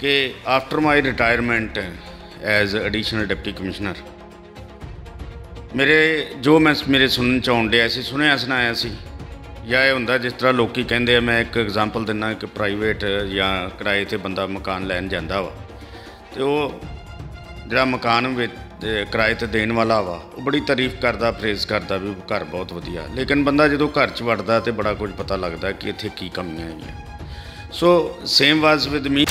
ਕਿ after my retirement as additional deputy commissioner ਮੇਰੇ ਜੋ ਮੈਂ ਮੇਰੇ ਸੁਣਨ ਚ ਆਉਣ ਡਿਆ ਸੀ, ਸੁਣਿਆ ਸੁਣਾਇਆ ਸੀ, ਜਾਂ ਇਹ ਹੁੰਦਾ ਜਿਸ ਤਰ੍ਹਾਂ ਲੋਕੀ ਕਹਿੰਦੇ ਆ, ਮੈਂ ਇੱਕ ਐਗਜ਼ਾਮਪਲ ਦਿੰਦਾ ਕਿ ਪ੍ਰਾਈਵੇਟ ਜਾਂ ਕਿਰਾਏ ਤੇ ਬੰਦਾ ਮਕਾਨ ਲੈਣ ਜਾਂਦਾ ਵਾ, ਤੇ ਉਹ ਜਿਹੜਾ ਮਕਾਨ ਵਿੱਚ ਕਿਰਾਏ ਤੇ ਦੇਣ ਵਾਲਾ ਵਾ, ਉਹ ਬੜੀ ਤਾਰੀਫ ਕਰਦਾ ਪ੍ਰੇਜ਼ ਕਰਦਾ ਵੀ ਘਰ ਬਹੁਤ ਵਧੀਆ। ਲੇਕਿਨ ਬੰਦਾ ਜਦੋਂ ਘਰ 'ਚ ਵੜਦਾ ਤੇ ਬੜਾ ਕੁਝ ਪਤਾ ਲੱਗਦਾ ਕਿ ਇੱਥੇ ਕੀ ਕਮੀਆਂ ਹੈਗੀਆਂ। So same was with me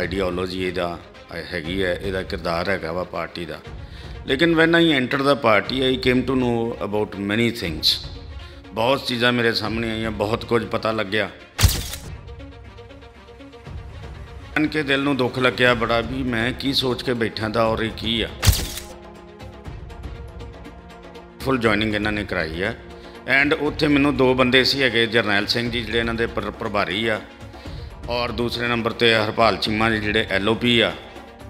ideology ਇਹਦਾ ਹੈਗੀ ਹੈ, ਇਹਦਾ ਕਿਰਦਾਰ ਹੈਗਾ ਵਾ ਪਾਰਟੀ ਦਾ। ਲੇਕਿਨ when I enter the party I came to know about many things ਬਹੁਤ ਚੀਜ਼ਾਂ ਮੇਰੇ ਸਾਹਮਣੇ ਆਈਆਂ, ਬਹੁਤ ਕੁਝ ਪਤਾ ਲੱਗਿਆ। ਅਨ ਕੇ ਦਿਲ ਨੂੰ ਦੁੱਖ ਲੱਗਿਆ ਬੜਾ ਵੀ ਮੈਂ ਕੀ ਸੋਚ ਕੇ ਬੈਠਾ ਦਾ ਔਰ ਇਹ ਕੀ ਆ। ਫੁੱਲ ਜੁਆਇਨਿੰਗ ਇਹਨਾਂ ਨੇ ਕਰਾਈ ਆ। ਐਂਡ ਉੱਥੇ ਮੈਨੂੰ ਦੋ ਬੰਦੇ ਸੀ ਹੈਗੇ, ਜਰਨੈਲ ਸਿੰਘ ਜੀ, ਜਿਹੜੇ ਇਹਨਾਂ ਦੇ ਪ੍ਰ- ਪ੍ਰਭਾਰੀ ਆ। ਔਰ ਦੂਸਰੇ ਨੰਬਰ ਤੇ ਹਰਪਾਲ ਚੀਮਾ ਜੀ, ਜਿਹੜੇ ਐਲਓਪੀ ਆ,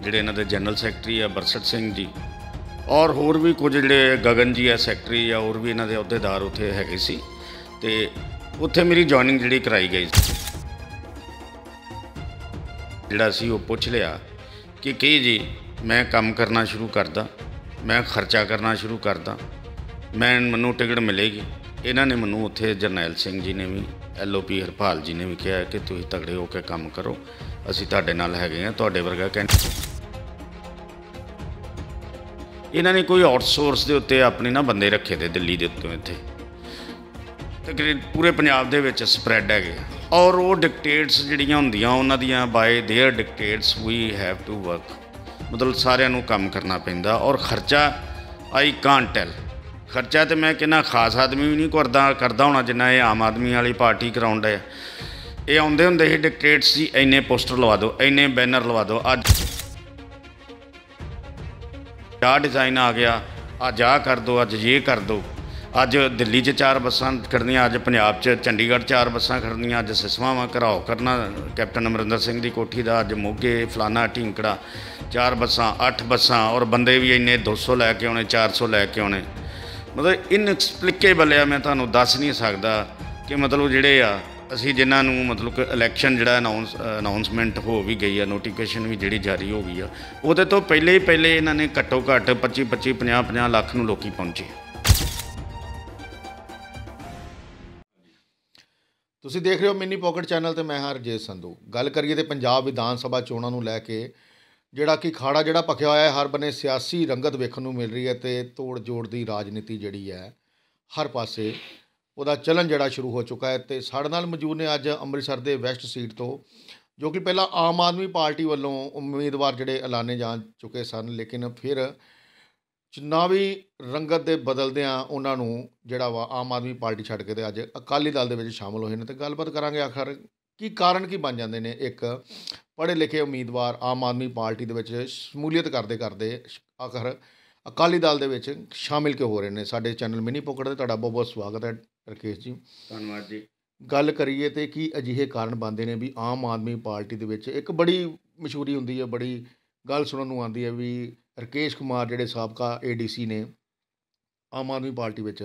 ਜਿਹੜੇ ਇਹਨਾਂ ਦੇ ਜਨਰਲ ਸੈਕਟਰੀ ਆ, ਬਰਸਟ ਸਿੰਘ ਜੀ। ਔਰ ਹੋਰ ਵੀ ਕੁਝ ਜਿਹੜੇ ਗਗਨ ਜੀ ਆ ਸੈਕਟਰੀ ਆ, ਹੋਰ ਵੀ ਇਹਨਾਂ ਦੇ ਅਹੁਦੇਦਾਰ ਉੱਥੇ ਹੈਗੇ ਸੀ। ਤੇ ਉੱਥੇ ਮੇਰੀ ਜੁਆਇਨਿੰਗ ਜਿਹੜੀ ਕਰਾਈ ਗਈ ਸੀ। ਜਿਹੜਾ ਸੀ ਉਹ ਪੁੱਛ ਲਿਆ ਕਿ, ਕੀ ਜੀ, ਮੈਂ ਕੰਮ ਕਰਨਾ ਸ਼ੁਰੂ ਕਰਦਾ, ਮੈਂ ਖਰਚਾ ਕਰਨਾ ਸ਼ੁਰੂ ਕਰਦਾ, ਮੈਂ, ਮੈਨੂੰ ਟਿਕਟ ਮਿਲੇਗੀ? ਇਹਨਾਂ ਨੇ ਮੈਨੂੰ ਉੱਥੇ ਜਰਨੈਲ ਸਿੰਘ ਜੀ ਨੇ ਵੀ ਐਲਓਪੀ ਹਰਪਾਲ ਜੀ ਨੇ ਵੀ ਕਿਹਾ ਕਿ ਤੁਸੀਂ ਤਗੜੇ ਹੋ ਕੇ ਕੰਮ ਕਰੋ ਅਸੀਂ ਤੁਹਾਡੇ ਨਾਲ ਹੈਗੇ ਆ ਤੁਹਾਡੇ ਵਰਗਾ ਕਹਿੰਦੇ ਇਹਨਾਂ ਨੇ ਕੋਈ ਆਊਟਸੋਰਸ ਦੇ ਉੱਤੇ ਆਪਣੇ ਨਾ ਬੰਦੇ ਰੱਖੇ ਤੇ ਦਿੱਲੀ ਦੇ ਉੱਤੇ ਇੱਥੇ ਤਕਰੀਬਨ ਪੂਰੇ ਪੰਜਾਬ ਦੇ ਵਿੱਚ ਸਪਰੈਡ ਹੈਗੇ ਆ। ਔਰ ਉਹ ਡਿਕਟੇਟਸ ਜਿਹੜੀਆਂ ਹੁੰਦੀਆਂ ਉਹਨਾਂ ਦੀਆਂ by their dictates we have to work ਮਤਲਬ ਸਾਰਿਆਂ ਨੂੰ ਕੰਮ ਕਰਨਾ ਪੈਂਦਾ ਔਰ ਖਰਚਾ ਆਈ ਕਾਂਟ ਟੈਲ ਖਰਚਾ ਤੇ ਮੈਂ ਕਿੰਨਾ ਖਾਸ ਆਦਮੀ ਵੀ ਨਹੀਂ ਕਰਦਾ ਕਰਦਾ ਹੋਣਾ ਜਿੰਨਾ ਇਹ ਆਮ ਆਦਮੀ ਵਾਲੀ ਪਾਰਟੀ ਕਰਾਉਂਦਾ ਹੈ। ਇਹ ਆਉਂਦੇ ਹੁੰਦੇ ਸੀ ਡਿਕਟੇਟਸ ਸੀ, ਇੰਨੇ ਪੋਸਟਰ ਲਵਾ ਦਿਓ, ਇੰਨੇ ਬੈਨਰ ਲਵਾ ਦਿਓ, ਅੱਜ ਆਹ ਡਿਜ਼ਾਈਨ ਆ ਗਿਆ, ਅੱਜ ਆਹ ਕਰ ਦਿਓ ਅੱਜ ਇਹ ਕਰ ਦਿਓ ਅੱਜ ਦਿੱਲੀ 'ਚ ਚਾਰ ਬੱਸਾਂ ਖੜਨੀਆਂ ਅੱਜ ਪੰਜਾਬ 'ਚ ਚੰਡੀਗੜ੍ਹ ਚਾਰ ਬੱਸਾਂ ਖੜਨੀਆਂ ਅੱਜ ਸਿਸਵਾਵਾਂ ਘਰਾਓ ਕਰਨਾ, ਕੈਪਟਨ ਅਮਰਿੰਦਰ ਸਿੰਘ ਦੀ ਕੋਠੀ ਦਾ, ਅੱਜ ਮੋਗੇ, ਫਲਾਨਾ ਢਿੰਕੜਾ ਚਾਰ ਬੱਸਾਂ, ਅੱਠ ਬੱਸਾਂ, ਔਰ ਬੰਦੇ ਵੀ ਇੰਨੇ 200 ਲੈ ਕੇ ਆਉਣੇ 400 ਲੈ ਕੇ ਆਉਣੇ। ਮਤਲਬ ਇਨਐਕਸਪਲੀਕੇਬਲ ਆ, ਮੈਂ ਤੁਹਾਨੂੰ ਦੱਸ ਨਹੀਂ ਸਕਦਾ ਕਿ ਮਤਲਬ ਜਿਹੜੇ ਆ, ਅਸੀਂ ਜਿਨ੍ਹਾਂ ਨੂੰ ਮਤਲਬ ਕਿ ਇਲੈਕਸ਼ਨ ਜਿਹੜਾ ਅਨਾਉਂਸ ਅਨਾਉਂਸਮੈਂਟ ਹੋ ਵੀ ਗਈ ਆ ਨੋਟੀਫਿਕੇਸ਼ਨ ਵੀ ਜਿਹੜੀ ਜਾਰੀ ਹੋ ਗਈ ਆ, ਉਹਦੇ ਤੋਂ ਪਹਿਲੇ ਹੀ ਪਹਿਲੇ ਇਹਨਾਂ ਨੇ ਘੱਟੋ ਘੱਟ 25 25 50 50 ਲੱਖ ਨੂੰ ਲੋਕੀ ਪਹੁੰਚੇ। ਤੁਸੀਂ ਦੇਖ ਰਹੇ ਹੋ ਮਿੰਨੀ ਪਾਕਟ ਚੈਨਲ ਤੇ ਮੈਂ ਹਾਂ ਰਜੇਸ਼ ਸੰਧੂ। ਗੱਲ ਕਰੀਏ ਤੇ ਪੰਜਾਬ ਵਿਧਾਨ ਸਭਾ ਚੋਣਾਂ ਨੂੰ ਲੈ ਕੇ ਜਿਹੜਾ ਕਿ ਖਾੜਾ ਜਿਹੜਾ ਪੱਕਿਆ ਹੋਇਆ ਹੈ, ਹਰ ਬੰਨੇ ਸਿਆਸੀ ਰੰਗਤ ਵੇਖਣ ਨੂੰ ਮਿਲ ਰਹੀ ਹੈ ਅਤੇ ਤੋੜ ਜੋੜ ਦੀ ਰਾਜਨੀਤੀ ਜਿਹੜੀ ਹੈ, ਹਰ ਪਾਸੇ ਉਹਦਾ ਚੱਲਣ ਜਿਹੜਾ ਸ਼ੁਰੂ ਹੋ ਚੁੱਕਾ ਹੈ ਅਤੇ ਸਾਡੇ ਨਾਲ ਮੌਜੂਦ ਨੇ ਅੱਜ ਅੰਮ੍ਰਿਤਸਰ ਦੇ ਵੈਸਟ ਸੀਟ ਤੋਂ, ਜੋ ਕਿ ਪਹਿਲਾਂ ਆਮ ਆਦਮੀ ਪਾਰਟੀ ਵੱਲੋਂ ਉਮੀਦਵਾਰ ਜਿਹੜੇ ਐਲਾਨੇ ਜਾ ਚੁੱਕੇ ਸਨ, ਲੇਕਿਨ ਫਿਰ ਚੁਣਾਵੀ ਰੰਗਤ ਦੇ ਬਦਲਦਿਆਂ ਉਹਨਾਂ ਨੂੰ ਜਿਹੜਾ ਵਾ ਆਮ ਆਦਮੀ ਪਾਰਟੀ ਛੱਡ ਕੇ ਤੇ ਅੱਜ ਅਕਾਲੀ ਦਲ ਦੇ ਵਿੱਚ ਸ਼ਾਮਲ ਹੋਏ ਨੇ ਤੇ ਗੱਲਬਾਤ ਕਰਾਂਗੇ ਆਖਰ ਕੀ ਕਾਰਨ ਕੀ ਬਣ ਜਾਂਦੇ ਨੇ? ਇੱਕ ਪੜ੍ਹੇ ਲਿਖੇ ਉਮੀਦਵਾਰ ਆਮ ਆਦਮੀ ਪਾਰਟੀ ਦੇ ਵਿੱਚ ਸ਼ਮੂਲੀਅਤ ਕਰਦੇ ਕਰਦੇ ਆਖਰ ਅਕਾਲੀ ਦਲ ਦੇ ਵਿੱਚ ਸ਼ਾਮਿਲ ਕਿਉਂ ਹੋ ਰਹੇ ਨੇ? ਸਾਡੇ ਚੈਨਲ ਮਿਨੀ ਪੋਕਟ ਤੇ ਤੁਹਾਡਾ ਬਹੁਤ ਬਹੁਤ ਸਵਾਗਤ ਹੈ ਰਕੇਸ਼ ਜੀ। ਧੰਨਵਾਦ ਜੀ। ਗੱਲ ਕਰੀਏ ਤੇ ਕੀ ਅਜਿਹੇ ਕਾਰਨ ਬਣਦੇ ਨੇ ਵੀ ਆਮ ਆਦਮੀ ਪਾਰਟੀ ਦੇ ਵਿੱਚ? ਇੱਕ ਬੜੀ ਮਸ਼ਹੂਰੀ ਹੁੰਦੀ ਹੈ ਬੜੀ ਗੱਲ ਸੁਣਨ ਨੂੰ ਆਉਂਦੀ ਹੈ ਵੀ ਰਕੇਸ਼ ਕੁਮਾਰ ਜਿਹੜੇ ਸਾਬਕਾ ਏਡੀਸੀ ਨੇ ਆਮ ਆਦਮੀ ਪਾਰਟੀ ਵਿੱਚ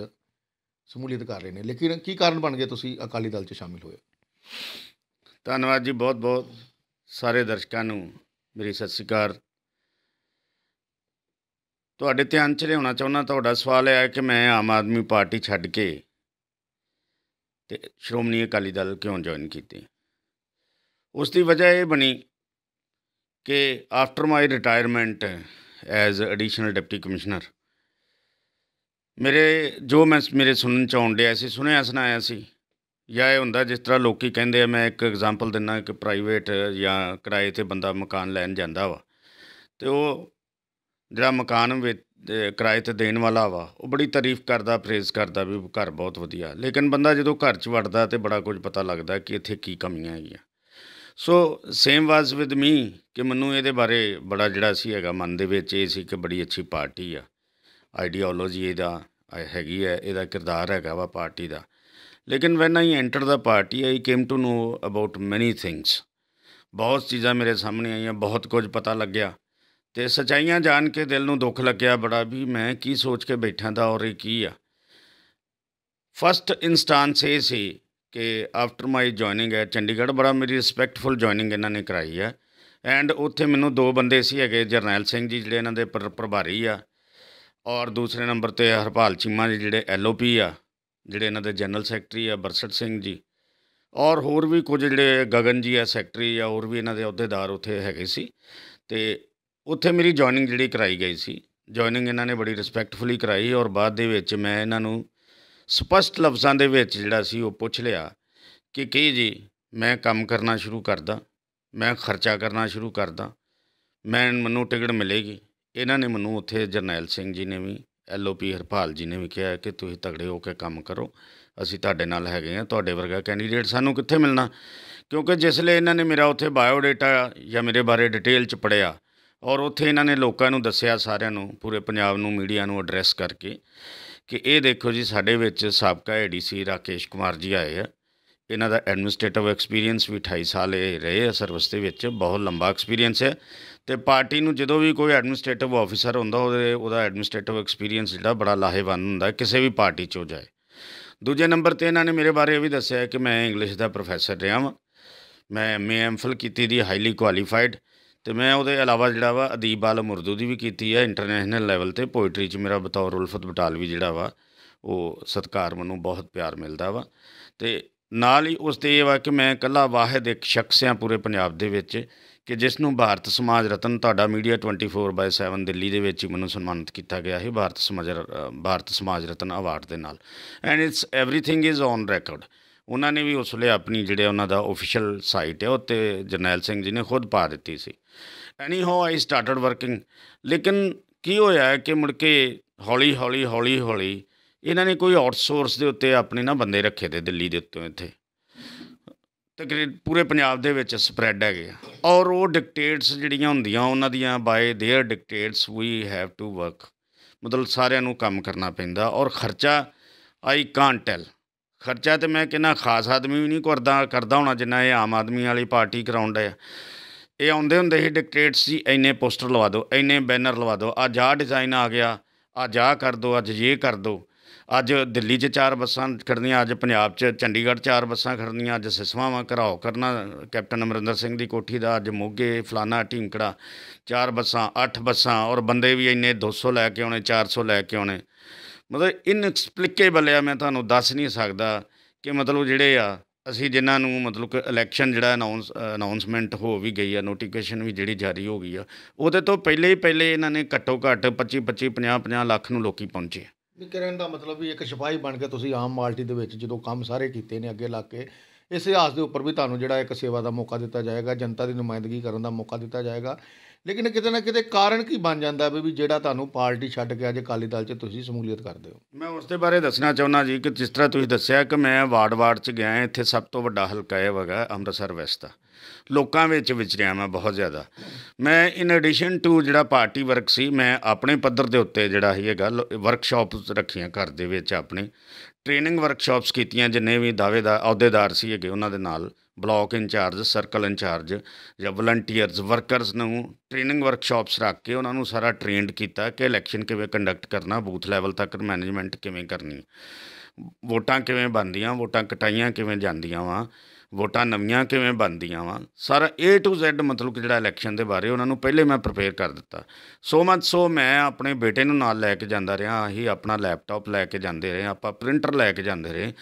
ਸ਼ਮੂਲੀਅਤ ਕਰ ਰਹੇ ਨੇ। ਲੇਕਿਨ ਕੀ ਕਾਰਨ ਬਣ ਗਏ ਤੁਸੀਂ ਅਕਾਲੀ ਦਲ 'ਚ ਸ਼ਾਮਿਲ ਹੋਏ? ਧੰਨਵਾਦ ਜੀ ਬਹੁਤ ਬਹੁਤ ਸਾਰੇ ਦਰਸ਼ਕਾਂ ਨੂੰ, ਮੇਰੀ ਸਤਿ ਸ਼੍ਰੀ ਅਕਾਲ। ਤੁਹਾਡੇ ਧਿਆਨ 'ਚ ਲਿਆਉਣਾ ਚਾਹੁੰਦਾ, ਤੁਹਾਡਾ ਸਵਾਲ ਇਹ ਹੈ ਕਿ ਮੈਂ ਆਮ ਆਦਮੀ ਪਾਰਟੀ ਛੱਡ ਕੇ ਤੇ ਸ਼੍ਰੋਮਣੀ ਅਕਾਲੀ ਦਲ ਕਿਉਂ ਜੁਆਇਨ ਕੀਤੀ? ਉਸ ਦੀ ਵਜ੍ਹਾ ਇਹ ਬਣੀ ਕਿ after my retirement as additional deputy commissioner ਮੇਰੇ ਜੋ ਮੈਂ ਮੇਰੇ ਸੁਣਨ ਚ ਆਉਣ ਡਿਆ ਸੀ, ਸੁਣਿਆ ਸੁਣਾਇਆ ਸੀ ਜਾਂ ਇਹ ਹੁੰਦਾ ਜਿਸ ਤਰ੍ਹਾਂ ਲੋਕੀ ਕਹਿੰਦੇ ਆ, ਮੈਂ ਇੱਕ ਐਗਜ਼ਾਮਪਲ ਦਿੰਦਾ ਕਿ ਪ੍ਰਾਈਵੇਟ ਜਾਂ ਕਿਰਾਏ ਤੇ ਬੰਦਾ ਮਕਾਨ ਲੈਣ ਜਾਂਦਾ ਵਾ, ਤੇ ਉਹ ਜਿਹੜਾ ਮਕਾਨ ਵਿੱਚ ਕਿਰਾਏ ਤੇ ਦੇਣ ਵਾਲਾ ਵਾ, ਉਹ ਬੜੀ ਤਾਰੀਫ ਕਰਦਾ ਪ੍ਰੇਜ਼ ਕਰਦਾ ਵੀ ਘਰ ਬਹੁਤ ਵਧੀਆ। ਲੇਕਿਨ ਬੰਦਾ ਜਦੋਂ ਘਰ 'ਚ ਵੜਦਾ ਤੇ ਬੜਾ ਕੁਝ ਪਤਾ ਲੱਗਦਾ ਕਿ ਇੱਥੇ ਕੀ ਕਮੀਆਂ ਹੈਗੀਆਂ। ਸੋ ਸੇਮ ਵਾਸ ਵਿਦ ਮੀ ਕਿ ਮੈਨੂੰ ਇਹਦੇ ਬਾਰੇ ਬੜਾ ਜਿਹੜਾ ਸੀ ਹੈਗਾ ਮਨ ਦੇ ਵਿੱਚ, ਇਹ ਸੀ ਕਿ ਬੜੀ ਅੱਛੀ ਪਾਰਟੀ ਆ। ਆਈਡੀਓਲੋਜੀ ਇਹਦਾ ਹੈਗੀ ਹੈ ਇਹਦਾ ਕਿਰਦਾਰ ਹੈਗਾ ਵਾ ਪਾਰਟੀ ਦਾ। ਲੇਕਿਨ when I enter the party I came to know about many things ਬਹੁਤ ਚੀਜ਼ਾਂ ਮੇਰੇ ਸਾਹਮਣੇ ਆਈਆਂ ਬਹੁਤ ਕੁਝ ਪਤਾ ਲੱਗਿਆ ਤੇ ਸਚਾਈਆਂ ਜਾਣ ਕੇ ਦਿਲ ਨੂੰ ਦੁੱਖ ਲੱਗਿਆ ਬੜਾ ਵੀ ਮੈਂ ਕੀ ਸੋਚ ਕੇ ਬੈਠਾ ਦਾ ਔਰ ਇਹ ਕੀ ਆ ਫਸਟ ਇਨਸਟੈਂਸ ਇਹ ਸੀ ਕਿ ਆਫਟਰ ਮਾਈ ਜੁਆਇਨਿੰਗ ਹੈ ਚੰਡੀਗੜ੍ਹ ਬੜਾ ਮੇਰੀ ਰਿਸਪੈਕਟਫੁਲ ਜੁਆਇਨਿੰਗ ਇਹਨਾਂ ਨੇ ਕਰਾਈ ਹੈ ਐਂਡ ਉੱਥੇ ਮੈਨੂੰ ਦੋ ਬੰਦੇ ਸੀ ਹੈਗੇ ਜਰਨੈਲ ਸਿੰਘ ਜੀ ਜਿਹੜੇ ਇਹਨਾਂ ਦੇ ਪ੍ਰ- ਪ੍ਰਭਾਰੀ ਆ ਔਰ ਦੂਸਰੇ ਨੰਬਰ ਤੇ ਹਰਪਾਲ ਚੀਮਾ ਜੀ ਜਿਹੜੇ ਐਲਓਪੀ ਆ ਜਿਹੜੇ ਇਹਨਾਂ ਦੇ ਜਨਰਲ ਸੈਕਟਰੀ ਆ ਬਰਸਟ ਸਿੰਘ ਜੀ, ਔਰ ਹੋਰ ਵੀ ਕੁਝ ਜਿਹੜੇ ਗਗਨ ਜੀ ਆ ਸੈਕਟਰੀ ਆ, ਹੋਰ ਵੀ ਇਹਨਾਂ ਦੇ ਅਹੁਦੇਦਾਰ ਉੱਥੇ ਹੈਗੇ ਸੀ। ਤੇ ਉੱਥੇ ਮੇਰੀ ਜੁਆਇਨਿੰਗ ਜਿਹੜੀ ਕਰਾਈ ਗਈ ਸੀ ਜੁਆਇਨਿੰਗ ਇਹਨਾਂ ਨੇ ਬੜੀ ਰਿਸਪੈਕਟਫੁਲੀ ਕਰਾਈ ਔਰ ਬਾਅਦ ਦੇ ਵਿੱਚ ਮੈਂ ਇਹਨਾਂ ਨੂੰ ਸਪਸ਼ਟ ਲਫ਼ਜ਼ਾਂ ਦੇ ਵਿੱਚ ਜਿਹੜਾ ਸੀ ਉਹ ਪੁੱਛ ਲਿਆ ਕਿ ਕੀ ਜੀ, ਮੈਂ ਕੰਮ ਕਰਨਾ ਸ਼ੁਰੂ ਕਰਦਾ, ਮੈਂ ਖਰਚਾ ਕਰਨਾ ਸ਼ੁਰੂ ਕਰਦਾ, ਮੈਂ ਮੈਨੂੰ ਟਿਕਟ ਮਿਲੇਗੀ। ਇਹਨਾਂ ਨੇ ਮੈਨੂੰ ਉੱਥੇ ਜਰਨੈਲ ਸਿੰਘ ਜੀ ਨੇ ਵੀ ਐਲਓਪੀ ਹਰਪਾਲ ਜੀ ਨੇ ਵੀ ਕਿਹਾ ਕਿ ਤੁਸੀਂ ਤਗੜੇ ਹੋ ਕੇ ਕੰਮ ਕਰੋ। ਅਸੀਂ ਤੁਹਾਡੇ ਨਾਲ ਹੈਗੇ ਆ ਤੁਹਾਡੇ ਵਰਗਾ ਕੈਂਡੀਡੇਟ ਸਾਨੂੰ ਕਿੱਥੇ ਮਿਲਣਾ? ਕਿਉਂਕਿ ਜਿਸ ਲਈ ਇਹਨਾਂ ਨੇ ਮੇਰਾ ਉੱਥੇ ਬਾਇਓਡਾਟਾ ਜਾਂ ਮੇਰੇ ਬਾਰੇ ਡਿਟੇਲ ਚ ਪੜਿਆ ਔਰ ਉੱਥੇ ਇਹਨਾਂ ਨੇ ਲੋਕਾਂ ਨੂੰ ਦੱਸਿਆ, ਸਾਰਿਆਂ ਨੂੰ, ਪੂਰੇ ਪੰਜਾਬ ਨੂੰ, ਮੀਡੀਆ ਨੂੰ ਐਡਰੈਸ ਕਰਕੇ ਕਿ ਇਹ ਦੇਖੋ ਜੀ, ਸਾਡੇ ਵਿੱਚ ਸਾਬਕਾ ਏਡੀਸੀ ਰਾਕੇਸ਼ ਕੁਮਾਰ ਜੀ ਆਏ ਆ। ਇਹਨਾਂ ਦਾ ਐਡਮਿਨਿਸਟ੍ਰੇਟਿਵ ਐਕਸਪੀਰੀਅੰਸ ਵੀ 28 ਸਾਲ ਇਹ ਰਹੇ ਆ, ਸਰਵਿਸ ਦੇ ਵਿੱਚ ਬਹੁਤ ਲੰਬਾ ਐਕਸਪੀਰੀਅੰਸ ਹੈ ਤੇ ਪਾਰਟੀ ਨੂੰ ਜਦੋਂ ਵੀ ਕੋਈ ਐਡਮਿਨਿਸਟ੍ਰੇਟਿਵ ਆਫੀਸਰ ਹੁੰਦਾ, ਉਹਦੇ, ਉਹਦਾ ਐਡਮਿਨਿਸਟ੍ਰੇਟਿਵ ਐਕਸਪੀਰੀਅੰਸ ਜਿਹੜਾ ਬੜਾ ਲਾਹੇਵੰਦ ਹੁੰਦਾ, ਕਿਸੇ ਵੀ ਪਾਰਟੀ 'ਚ ਹੋ ਜਾਏ। ਦੂਜੇ ਨੰਬਰ ਤੇ ਇਹਨਾਂ ਨੇ ਮੇਰੇ ਬਾਰੇ ਇਹ ਵੀ ਦੱਸਿਆ ਕਿ ਮੈਂ ਇੰਗਲਿਸ਼ ਦਾ ਪ੍ਰੋਫੈਸਰ ਰਿਹਾ ਵਾਂ। ਮੈਂ ਐਮਏ ਐਮਫਿਲ ਕੀਤੀ ਦੀ ਹਾਈਲੀ ਕੁਆਲੀਫਾਈਡ ਤੇ ਮੈਂ ਉਹਦੇ ਇਲਾਵਾ ਜਿਹੜਾ ਵਾ, ਅਦੀਬ ਆਲਮ ਉਰਦੂ ਦੀ ਵੀ ਕੀਤੀ ਹੈ ਇੰਟਰਨੈਸ਼ਨਲ ਲੈਵਲ ਤੇ ਪੋਇਟਰੀ 'ਚ ਮੇਰਾ ਬਤੌਰ ਉਲਫਤ ਬਟਾਲਵੀ ਜਿਹੜਾ ਵਾ, ਉਹ ਸਤਕਾਰ ਮੈਨੂੰ ਬਹੁਤ ਪਿਆਰ ਮਿਲਦਾ ਵਾ। ਤੇ ਨਾਲ ਹੀ ਉਸ ਤੇ ਇਹ ਵਾ ਕਿ ਮੈਂ ਇਕੱਲਾ ਵਾਹਿਦ ਇੱਕ ਸ਼ਖਸ ਹਾਂ ਪੂਰੇ ਪੰਜਾਬ ਦੇ ਵਿੱਚ ਕਿ ਜਿਸ ਨੂੰ ਭਾਰਤ ਸਮਾਜ ਰਤਨ ਤੁਹਾਡਾ ਮੀਡੀਆ 24/7 ਦਿੱਲੀ ਦੇ ਵਿੱਚ ਹੀ ਮੈਨੂੰ ਸਨਮਾਨਿਤ ਕੀਤਾ ਗਿਆ ਹੈ ਭਾਰਤ ਸਮਾਜ ਭਾਰਤ ਸਮਾਜ ਰਤਨ ਅਵਾਰਡ ਦੇ ਨਾਲ। And its everything is on record ਉਹਨਾਂ ਨੇ ਵੀ ਉਸ ਵੇਲੇ ਆਪਣੀ ਜਿਹੜੇ ਉਹਨਾਂ ਦਾ ਆਫੀਸ਼ੀਅਲ ਸਾਈਟ ਹੈ ਉੱਤੇ ਜਰਨੈਲ ਸਿੰਘ ਜੀ ਨੇ ਖੁਦ ਪਾ ਦਿੱਤੀ ਸੀ। Anyhow I started working ਲੇਕਿਨ ਕੀ ਹੋਇਆ ਕਿ ਮੁੜ ਕੇ ਹੌਲੀ ਹੌਲੀ ਹੌਲੀ ਹੌਲੀ ਇਹਨਾਂ ਨੇ ਕੋਈ ਆਊਟਸੋਰਸ ਦੇ ਉੱਤੇ ਆਪਣੇ ਨਾ ਬੰਦੇ ਰੱਖੇ ਤੇ ਦਿੱਲੀ ਦੇ ਉੱਤੇ ਇੱਥੇ। ਤਕਰੀਬ ਪੂਰੇ ਪੰਜਾਬ ਦੇ ਵਿੱਚ ਸਪਰੈਡ ਹੈਗੇ ਆ ਔਰ ਉਹ ਡਿਕਟੇਟਸ ਜਿਹੜੀਆਂ ਹੁੰਦੀਆਂ ਉਹਨਾਂ ਦੀਆਂ by their dictates we have to work ਮਤਲਬ ਸਾਰਿਆਂ ਨੂੰ ਕੰਮ ਕਰਨਾ ਪੈਂਦਾ ਔਰ ਖਰਚਾ ਆਈ ਕਾਂਟ ਟੈਲ ਖਰਚਾ ਤੇ ਮੈਂ ਕਿੰਨਾ ਖਾਸ ਆਦਮੀ ਵੀ ਨਹੀਂ ਕਰਦਾ ਕਰਦਾ ਹੋਣਾ ਜਿੰਨਾ ਇਹ ਆਮ ਆਦਮੀ ਵਾਲੀ ਪਾਰਟੀ ਕਰਾਉਂਦਾ ਆ ਇਹ ਆਉਂਦੇ ਹੁੰਦੇ ਸੀ ਡਿਕਟੇਟਸ ਜੀ ਇੰਨੇ ਪੋਸਟਰ ਲਵਾ ਦਿਓ ਇੰਨੇ ਬੈਨਰ ਲਵਾ ਦਿਓ ਅੱਜ ਆਹ ਡਿਜ਼ਾਈਨ ਆ ਗਿਆ ਅੱਜ ਆਹ ਕਰ ਦਿਓ ਅੱਜ ਇਹ ਕਰ ਦਿਓ ਅੱਜ ਦਿੱਲੀ 'ਚ ਚਾਰ ਬੱਸਾਂ ਖੜਨੀਆਂ ਅੱਜ ਪੰਜਾਬ 'ਚ ਚੰਡੀਗੜ੍ਹ ਚਾਰ ਬੱਸਾਂ ਖੜਨੀਆਂ ਅੱਜ ਸਿਸਵਾਂ ਵਾਂ ਘਰਾਓ ਕਰਨਾ। ਕੈਪਟਨ ਅਮਰਿੰਦਰ ਸਿੰਘ ਦੀ ਕੋਠੀ ਦਾ ਅੱਜ ਮੋਗੇ ਫਲਾਨਾ ਢੀਂਕੜਾ ਚਾਰ ਬੱਸਾਂ, ਅੱਠ ਬੱਸਾਂ ਔਰ ਬੰਦੇ ਵੀ ਇੰਨੇ 200 ਲੈ ਕੇ ਆਉਣੇ 400 ਲੈ ਕੇ ਆਉਣੇ। ਮਤਲਬ ਇਨਐਕਸਪਲੀਕੇਬਲ ਆ, ਮੈਂ ਤੁਹਾਨੂੰ ਦੱਸ ਨਹੀਂ ਸਕਦਾ ਕਿ ਮਤਲਬ ਜਿਹੜੇ ਆ, ਅਸੀਂ ਜਿਨ੍ਹਾਂ ਨੂੰ ਮਤਲਬ ਕਿ ਇਲੈਕਸ਼ਨ ਜਿਹੜਾ ਅਨਾਉਂਸ ਅਨਾਉਂਸਮੈਂਟ ਹੋ ਵੀ ਗਈ ਆ ਨੋਟੀਫਿਕੇਸ਼ਨ ਵੀ ਜਿਹੜੀ ਜਾਰੀ ਹੋ ਗਈ ਆ, ਉਹਦੇ ਤੋਂ ਪਹਿਲੇ ਹੀ ਪਹਿਲੇ ਇਹਨਾਂ ਨੇ ਘੱਟੋ ਘੱਟ 25 25 50 50 ਲੱਖ ਨੂੰ ਲੋਕੀ ਪਹੁੰਚੇ ਵੀ ਕਰਨ ਦਾ ਮਤਲਬ ਵੀ ਇੱਕ ਸਿਪਾਹੀ ਬਣ ਕੇ ਤੁਸੀਂ ਆਮ ਪਾਰਟੀ ਦੇ ਵਿੱਚ ਜਦੋਂ ਕੰਮ ਸਾਰੇ ਕੀਤੇ ਨੇ ਅੱਗੇ ਲੱਗ ਕੇ, ਇਸ ਇਤਿਹਾਸ ਦੇ ਉੱਪਰ ਵੀ ਤੁਹਾਨੂੰ ਜਿਹੜਾ ਇੱਕ ਸੇਵਾ ਦਾ ਮੌਕਾ ਦਿੱਤਾ ਜਾਏਗਾ, ਜਨਤਾ ਦੀ ਨੁਮਾਇੰਦਗੀ ਕਰਨ ਦਾ ਮੌਕਾ ਦਿੱਤਾ ਜਾਏਗਾ। ਲੇਕਿਨ ਕਿਤੇ ਨਾ ਕਿਤੇ ਕਾਰਨ ਕੀ ਬਣ ਜਾਂਦਾ ਵੀ ਜਿਹੜਾ ਤੁਹਾਨੂੰ ਪਾਰਟੀ ਛੱਡ ਕੇ ਅੱਜ ਅਕਾਲੀ ਦਲ 'ਚ ਤੁਸੀਂ ਸਮੂਲੀਅਤ ਕਰਦੇ ਹੋ? ਮੈਂ ਉਸ ਦੇ ਬਾਰੇ ਦੱਸਣਾ ਚਾਹੁੰਦਾ ਜੀ ਕਿ ਜਿਸ ਤਰ੍ਹਾਂ ਤੁਸੀਂ ਦੱਸਿਆ ਕਿ ਮੈਂ ਵਾਰਡ-ਵਾਰਡ 'ਚ ਗਿਆ, ਇੱਥੇ ਸਭ ਤੋਂ ਵੱਡਾ ਹਲਕਾ ਇਹ ਹੈਗਾ ਅੰਮ੍ਰਿਤਸਰ ਵੈਸਟ ਦਾ। ਲੋਕਾਂ ਵਿੱਚ ਵਿਚਰਿਆ ਮੈਂ ਬਹੁਤ ਜ਼ਿਆਦਾ। ਮੈਂ ਇਨ ਐਡੀਸ਼ਨ ਟੂ ਜਿਹੜਾ ਪਾਰਟੀ ਵਰਕ ਸੀ, ਮੈਂ ਆਪਣੇ ਪੱਧਰ ਦੇ ਉੱਤੇ ਜਿਹੜਾ ਹੀ ਹੈਗਾ ਵਰਕਸ਼ਾਪਸ ਰੱਖੀਆਂ ਘਰ ਦੇ ਵਿੱਚ ਆਪਣੇ। ਟ੍ਰੇਨਿੰਗ ਵਰਕਸ਼ਾਪਸ ਕੀਤੀਆਂ, ਜਿੰਨੇ ਵੀ ਦਾਅਵੇਦਾਰ ਅਹੁਦੇਦਾਰ ਸੀ ਹੈਗੇ ਉਹਨਾਂ ਦੇ ਨਾਲ। ਬਲਾਕ ਇੰਚਾਰਜ ਸਰਕਲ ਇੰਚਾਰਜ ਜਾਂ ਵਲੰਟੀਅਰਸ ਵਰਕਰਸ ਨੂੰ ਟ੍ਰੇਨਿੰਗ ਵਰਕਸ਼ਾਪਸ ਰੱਖ ਕੇ ਉਹਨਾਂ ਨੂੰ ਸਾਰਾ ਟ੍ਰੇਨਡ ਕੀਤਾ ਕਿ ਇਲੈਕਸ਼ਨ ਕਿਵੇਂ ਕੰਡਕਟ ਕਰਨਾ ਬੂਥ ਲੈਵਲ ਤੱਕ ਮੈਨੇਜਮੈਂਟ ਕਿਵੇਂ ਕਰਨੀ। ਵੋਟਾਂ ਕਿਵੇਂ ਬਣਦੀਆਂ, ਵੋਟਾਂ ਕਟਾਈਆਂ ਕਿਵੇਂ ਜਾਂਦੀਆਂ ਵਾ। ਵੋਟਾਂ ਨਵੀਆਂ ਕਿਵੇਂ ਬਣਦੀਆਂ ਵਾ? ਸਾਰਾ A to Z ਮਤਲਬ ਕਿ ਜਿਹੜਾ ਇਲੈਕਸ਼ਨ ਦੇ ਬਾਰੇ ਉਹਨਾਂ ਨੂੰ ਪਹਿਲੇ ਮੈਂ ਪ੍ਰਪੇਅਰ ਕਰ ਦਿੱਤਾ। ਸੋ ਮਚ ਸੋ ਮੈਂ ਆਪਣੇ ਬੇਟੇ ਨੂੰ ਨਾਲ ਲੈ ਕੇ ਜਾਂਦਾ ਰਿਹਾ, ਅਸੀਂ ਆਪਣਾ ਲੈਪਟਾਪ ਲੈ ਕੇ ਜਾਂਦੇ ਰਹੇ, ਆਪਾਂ ਪ੍ਰਿੰਟਰ ਲੈ ਕੇ ਜਾਂਦੇ ਰਹੇ।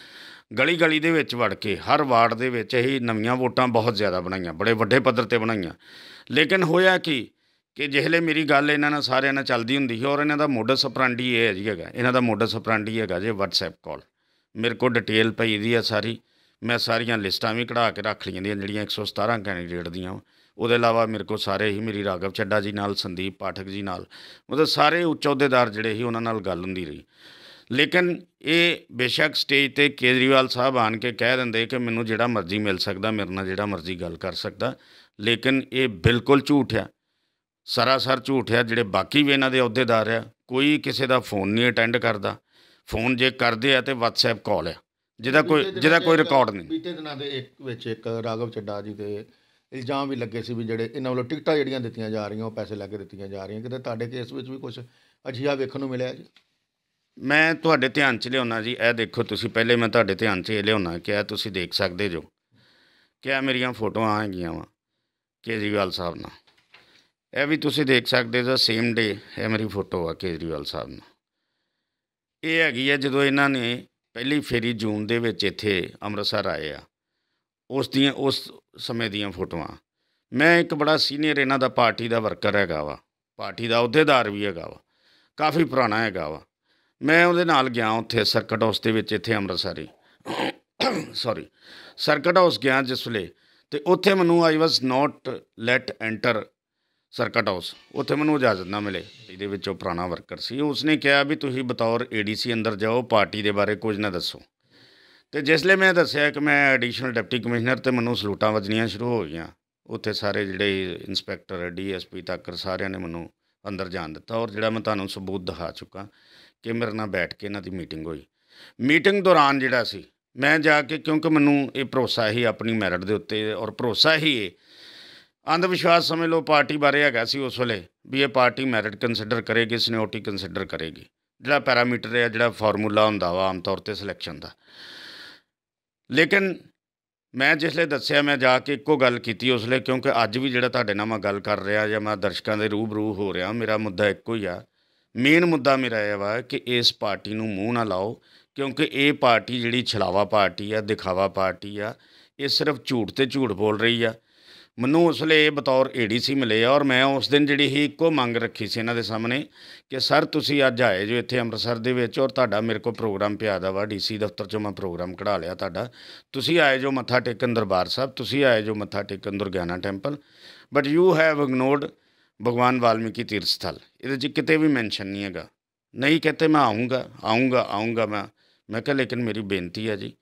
ਗਲੀ ਗਲੀ ਦੇ ਵਿੱਚ ਵੜ ਕੇ, ਹਰ ਵਾਰਡ ਦੇ ਵਿੱਚ ਇਹ ਨਵੀਆਂ ਵੋਟਾਂ ਬਹੁਤ ਜ਼ਿਆਦਾ ਬਣਾਈਆਂ, ਬੜੇ ਵੱਡੇ ਪੱਧਰ ਤੇ ਬਣਾਈਆਂ। ਲੇਕਿਨ ਹੋਇਆ ਕੀ ਕਿ ਜਿਹਲੇ ਮੇਰੀ ਗੱਲ ਇਹਨਾਂ ਨਾਲ ਸਾਰਿਆਂ ਨਾਲ ਚੱਲਦੀ ਹੁੰਦੀ ਸੀ ਔਰ ਇਹਨਾਂ ਦਾ ਮੋਡਸ ਅਪਰਾਂਡੀ ਇਹ ਹੈ ਜੀ ਹੈਗਾ, ਇਹਨਾਂ ਦਾ ਮੋਡਸ ਅਪਰਾਂਡੀ ਹੈਗਾ ਜੇ WhatsApp ਕਾਲ ਮੇਰੇ ਕੋਲ ਡਿਟੇਲ ਪਈ ਦੀ ਆ ਸਾਰੀ। ਮੈਂ ਸਾਰੀਆਂ ਲਿਸਟਾਂ ਵੀ ਕਢਾ ਕੇ ਰੱਖ ਲਈਆਂ ਦੀਆਂ, ਜਿਹੜੀਆਂ 117 ਕੈਂਡੀਡੇਟ ਦੀਆਂ ਵਾਂ। ਉਹਦੇ ਇਲਾਵਾ ਮੇਰੇ ਕੋਲ ਸਾਰੇ ਹੀ ਮੇਰੀ ਰਾਘਵ ਚੱਡਾ ਜੀ ਨਾਲ, ਸੰਦੀਪ ਪਾਠਕ ਜੀ ਨਾਲ, ਮਤਲਬ ਸਾਰੇ ਉੱਚ ਅਹੁਦੇਦਾਰ ਜਿਹੜੇ ਸੀ, ਉਹਨਾਂ ਨਾਲ ਗੱਲ ਹੁੰਦੀ ਰਹੀ। ਲੇਕਿਨ ਇਹ ਬੇਸ਼ੱਕ ਸਟੇਜ ਤੇ ਕੇਜਰੀਵਾਲ ਸਾਹਿਬ ਆਣ ਕੇ ਕਹਿ ਦਿੰਦੇ ਕਿ ਮੈਨੂੰ ਜਿਹੜਾ ਮਰਜ਼ੀ ਮਿਲ ਸਕਦਾ, ਮੇਰੇ ਨਾਲ ਜਿਹੜਾ ਮਰਜ਼ੀ ਗੱਲ ਕਰ ਸਕਦਾ, ਲੇਕਿਨ ਇਹ ਬਿਲਕੁਲ ਝੂਠ ਆ। ਸਰਾਸਰ ਝੂਠ ਆ, ਜਿਹੜੇ ਬਾਕੀ ਵੀ ਇਹਨਾਂ ਦੇ ਅਹੁਦੇਦਾਰ ਆ, ਕੋਈ ਕਿਸੇ ਦਾ ਫੋਨ ਨਹੀਂ ਅਟੈਂਡ ਕਰਦਾ। ਫੋਨ ਜੇ ਕਰਦੇ ਆ ਤੇ WhatsApp ਕਾਲ ਆ। ਜਿਹਦਾ ਕੋਈ ਜਿਹਦਾ ਕੋਈ ਰਿਕਾਰਡ ਨਹੀਂ। ਬੀਤੇ ਦਿਨਾਂ ਦੇ ਇੱਕ ਵਿੱਚ ਇੱਕ ਰਾਘਵ ਚੱਡਾ ਜੀ ਤੇ ਇਲਜ਼ਾਮ ਵੀ ਲੱਗੇ ਸੀ ਵੀ ਜਿਹੜੇ ਇਹਨਾਂ ਵੱਲੋਂ ਟਿਕਟਾਂ ਜਿਹੜੀਆਂ ਦਿੱਤੀਆਂ ਜਾ ਰਹੀਆਂ ਉਹ ਪੈਸੇ ਲੈ ਕੇ ਦਿੱਤੀਆਂ ਜਾ ਰਹੀਆਂ। ਕਿਤੇ ਤੁਹਾਡੇ ਕੇਸ ਵਿੱਚ ਵੀ ਕੁਝ ਅਜਿਹਾ ਵੇਖਣ ਨੂੰ ਮਿਲਿਆ ਜੀ? ਮੈਂ ਤੁਹਾਡੇ ਧਿਆਨ 'ਚ ਲਿਆਉਣਾ ਜੀ। ਇਹ ਦੇਖੋ ਤੁਸੀਂ ਪਹਿਲੇ ਮੈਂ ਤੁਹਾਡੇ ਧਿਆਨ 'ਚ ਇਹ ਲਿਆਉਣਾ ਕਿ ਇਹ ਤੁਸੀਂ ਦੇਖ ਸਕਦੇ ਜੋ ਕਿ ਇਹ ਮੇਰੀਆਂ ਫੋਟੋਆਂ ਹੈਗੀਆਂ ਵਾ ਕੇਜਰੀਵਾਲ ਸਾਹਿਬ ਨਾਲ। ਇਹ ਵੀ ਤੁਸੀਂ ਦੇਖ ਸਕਦੇ ਜੋ ਸੇਮ ਡੇ ਇਹ ਮੇਰੀ ਫੋਟੋ ਆ ਕੇਜਰੀਵਾਲ ਸਾਹਿਬ ਨਾਲ। ਇਹ ਹੈਗੀ ਹੈ ਜਦੋਂ ਇਹਨਾਂ ਨੇ ਪਹਿਲੀ ਫੇਰੀ ਜੂਨ ਦੇ ਵਿੱਚ ਇੱਥੇ ਅੰਮ੍ਰਿਤਸਰ ਆਏ ਆ। ਉਸ ਦੀਆਂ, ਉਸ ਸਮੇਂ ਦੀਆਂ ਫੋਟੋਆਂ। ਮੈਂ ਇੱਕ ਬੜਾ ਸੀਨੀਅਰ ਇਹਨਾਂ ਦਾ ਪਾਰਟੀ ਦਾ ਵਰਕਰ ਹੈਗਾ ਵਾ। ਪਾਰਟੀ ਦਾ ਅਹੁਦੇਦਾਰ ਵੀ ਹੈਗਾ ਵਾ। ਕਾਫੀ ਪੁਰਾਣਾ ਹੈਗਾ ਵਾ। ਮੈਂ ਉਹਦੇ ਨਾਲ ਗਿਆ ਉੱਥੇ, ਸਰਕਟ ਹਾਊਸ ਦੇ ਵਿੱਚ ਇੱਥੇ ਅੰਮ੍ਰਿਤਸਰ ਹੀ। ਸੌਰੀ ਸਰਕਟ ਹਾਊਸ ਗਿਆ ਜਿਸ ਵੇਲੇ। ਤੇ ਉੱਥੇ ਮੈਨੂੰ I was not let enter circuit house. ਉੱਥੇ ਮੈਨੂੰ ਇਜਾਜ਼ਤ ਨਾ ਮਿਲੇ। ਇਹਦੇ ਵਿੱਚ ਉਹ ਪੁਰਾਣਾ ਵਰਕਰ ਸੀ। ਉਸਨੇ ਕਿਹਾ ਵੀ ਤੁਸੀਂ ਬਤੌਰ ਏਡੀਸੀ ਅੰਦਰ ਜਾਓ, ਪਾਰਟੀ ਦੇ ਬਾਰੇ ਕੁਝ ਨਾ ਦੱਸੋ। ਤੇ ਜਿਸ ਲਈ ਮੈਂ ਦੱਸਿਆ ਕਿ ਮੈਂ ਐਡੀਸ਼ਨਲ ਡਿਪਟੀ ਕਮਿਸ਼ਨਰ ਤੇ ਮੈਨੂੰ ਸਲੂਟਾਂ ਵੱਜਣੀਆਂ ਸ਼ੁਰੂ ਹੋ ਗਈਆਂ। ਉੱਥੇ ਸਾਰੇ ਜਿਹੜੇ ਇੰਸਪੈਕਟਰ ਡੀਐਸਪੀ ਤੱਕ ਸਾਰਿਆਂ ਨੇ ਮੈਨੂੰ ਅੰਦਰ ਜਾਣ ਦਿੱਤਾ ਔਰ ਜਿਹੜਾ ਮੈਂ ਤੁਹਾਨੂੰ ਸਬੂਤ ਦਿਖਾ ਚੁੱਕਾ ਕਿ ਮੇਰੇ ਨਾਲ ਬੈਠ ਕੇ ਇਹਨਾਂ ਦੀ ਮੀਟਿੰਗ ਹੋਈ। ਮੀਟਿੰਗ ਦੌਰਾਨ ਜਿਹੜਾ ਸੀ, ਮੈਂ ਜਾ ਕੇ ਕਿਉਂਕਿ ਮੈਨੂੰ ਇਹ ਭਰੋਸਾ ਹੀ ਆਪਣੀ ਮੈਰਿਟ ਦੇ ਉੱਤੇ ਔਰ ਭਰੋਸਾ ਹੀ ਇਹ ਅੰਧ ਵਿਸ਼ਵਾਸ ਸਮਝ ਲਓ ਪਾਰਟੀ ਬਾਰੇ ਹੈਗਾ ਸੀ ਉਸ ਵੇਲੇ, ਵੀ ਇਹ ਪਾਰਟੀ ਮੈਰਿਟ ਕੰਸੀਡਰ ਕਰੇਗੀ ਸਿਨਿਓਰਟੀ ਕੰਸੀਡਰ ਕਰੇਗੀ। ਜਿਹੜਾ ਪੈਰਾਮੀਟਰ ਹੈ, ਜਿਹੜਾ ਫਾਰਮੂਲਾ ਹੁੰਦਾ ਵਾ, ਆਮ ਤੌਰ ਤੇ ਸਿਲੈਕਸ਼ਨ ਦਾ। ਲੇਕਿਨ ਮੈਂ ਜਿਸਲੇ ਦੱਸਿਆ, ਮੈਂ ਜਾ ਕੇ ਇੱਕੋ ਗੱਲ ਕੀਤੀ ਉਸ ਲਈ, ਕਿਉਂਕਿ ਅੱਜ ਵੀ ਜਿਹੜਾ ਤੁਹਾਡੇ ਨਾਲ ਮੈਂ ਗੱਲ ਕਰ ਰਿਹਾ ਜਾਂ ਮੈਂ ਦਰਸ਼ਕਾਂ ਦੇ ਰੂਬਰੂ ਹੋ ਰਿਹਾ, ਮੇਰਾ ਮੁੱਦਾ ਇੱਕੋ ਹੀ ਆ। ਮੇਨ ਮੁੱਦਾ ਮੇਰਾ ਇਹ ਵਾ ਕਿ ਇਸ ਪਾਰਟੀ ਨੂੰ ਮੂੰਹ ਨਾ ਲਾਓ, ਕਿਉਂਕਿ ਇਹ ਪਾਰਟੀ ਜਿਹੜੀ ਛਲਾਵਾ ਪਾਰਟੀ ਆ, ਦਿਖਾਵਾ ਪਾਰਟੀ ਆ, ਇਹ ਸਿਰਫ ਝੂਠ ਤੇ ਝੂਠ ਬੋਲ ਰਹੀ ਆ। ਮੈਨੂੰ ਉਸ ਲਈ ਬਤੌਰ ਏਡੀਸੀ ਮਿਲੇ ਔਰ ਮੈਂ ਉਸ ਦਿਨ ਜਿਹੜੀ ਹੀ ਇੱਕੋ ਮੰਗ ਰੱਖੀ ਸੀ ਇਹਨਾਂ ਦੇ ਸਾਹਮਣੇ ਕਿ ਸਰ ਤੁਸੀਂ ਅੱਜ ਆਏ ਜੋ ਇੱਥੇ ਅੰਮ੍ਰਿਤਸਰ ਦੇ ਵਿੱਚ ਔਰ ਤੁਹਾਡਾ ਮੇਰੇ ਕੋਲ ਪ੍ਰੋਗਰਾਮ ਪਿਆ ਦਾ ਵਾ, ਡੀਸੀ ਦਫ਼ਤਰ ਚੋਂ ਮੈਂ ਪ੍ਰੋਗਰਾਮ ਕਢਾ ਲਿਆ ਤੁਹਾਡਾ। ਤੁਸੀਂ ਆਏ ਜੋ ਮੱਥਾ ਟੇਕਣ ਦਰਬਾਰ ਸਾਹਿਬ, ਤੁਸੀਂ ਆਏ ਜੋ ਮੱਥਾ ਟੇਕਣ Durgiana temple but you have ignored Bhagwan Valmiki Tirath ਸਥਲ। ਇਹਦੇ 'ਚ ਕਿਤੇ ਵੀ ਮੈਂਸ਼ਨ ਨਹੀਂ ਹੈਗਾ। ਨਹੀਂ ਕਹਤੇ ਮੈਂ ਆਉਂਗਾ ਆਉਂਗਾ ਆਉਂਗਾ ਮੈਂ ਮੈਂ ਕਿਹਾ ਲੇਕਿਨ ਮੇਰੀ ਬੇਨਤੀ ਹੈ ਜੀ,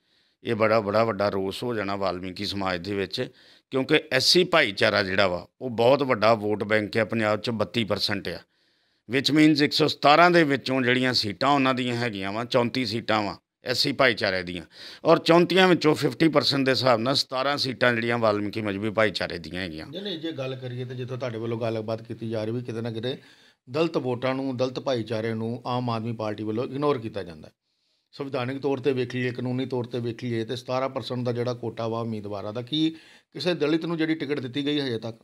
ਇਹ ਬੜਾ ਬੜਾ ਵੱਡਾ ਰੋਸ ਹੋ ਜਾਣਾ ਵਾਲਮੀਕੀ ਸਮਾਜ ਦੇ ਵਿੱਚ ਕਿਉਂਕਿ ਐਸਸੀ ਭਾਈਚਾਰਾ ਜਿਹੜਾ ਵਾ, ਉਹ ਬਹੁਤ ਵੱਡਾ ਵੋਟ ਬੈਂਕ ਹੈ, ਪੰਜਾਬ 'ਚ 32% ਆ। ਵਿਚ ਮੀਨਸ 117 ਦੇ ਵਿੱਚੋਂ ਜਿਹੜੀਆਂ ਸੀਟਾਂ ਉਹਨਾਂ ਦੀਆਂ ਹੈਗੀਆਂ ਵਾ 34 ਸੀਟਾਂ ਵਾ, ਐਸਸੀ ਭਾਈਚਾਰੇ ਦੀਆਂ। ਔਰ 34 ਵਿੱਚੋਂ 50% ਦੇ ਹਿਸਾਬ ਨਾਲ 17 ਸੀਟਾਂ ਜਿਹੜੀਆਂ ਵਾਲਮੀਕੀ ਮਜਬੀ ਭਾਈਚਾਰੇ ਦੀਆਂ ਹੈਗੀਆਂ। ਨਹੀਂ ਨਹੀਂ, ਜੇ ਗੱਲ ਕਰੀਏ ਤੇ ਜਿੱਥੋਂ ਤੁਹਾਡੇ ਵੱਲੋਂ ਗੱਲਬਾਤ ਕੀਤੀ ਜਾ ਰਹੀ ਵੀ ਕਿਤੇ ਨਾ ਕਿਤੇ ਦਲਿਤ ਵੋਟਾਂ ਨੂੰ, ਦਲਤ ਭਾਈਚਾਰੇ ਨੂੰ ਆਮ ਆਦਮੀ ਪਾਰਟੀ ਵੱਲੋਂ ਇਗਨੋਰ ਕੀਤਾ ਜਾਂਦਾ ਹੈ। ਸੰਵਿਧਾਨਿਕ ਤੌਰ ਤੇ ਵੇਖ ਲਈਏ ਕਾਨੂੰਨੀ ਤੌਰ ਤੇ ਵੇਖ ਲਈਏ ਤੇ 17% ਦਾ ਜਿਹੜਾ ਕੋਟਾ ਵਾ ਉਮੀਦਵਾਰਾਂ ਦਾ, ਕੀ ਕਿਸੇ ਦਲਿਤ ਨੂੰ ਜਿਹੜੀ ਟਿਕਟ ਦਿੱਤੀ ਗਈ ਹਜੇ ਤੱਕ?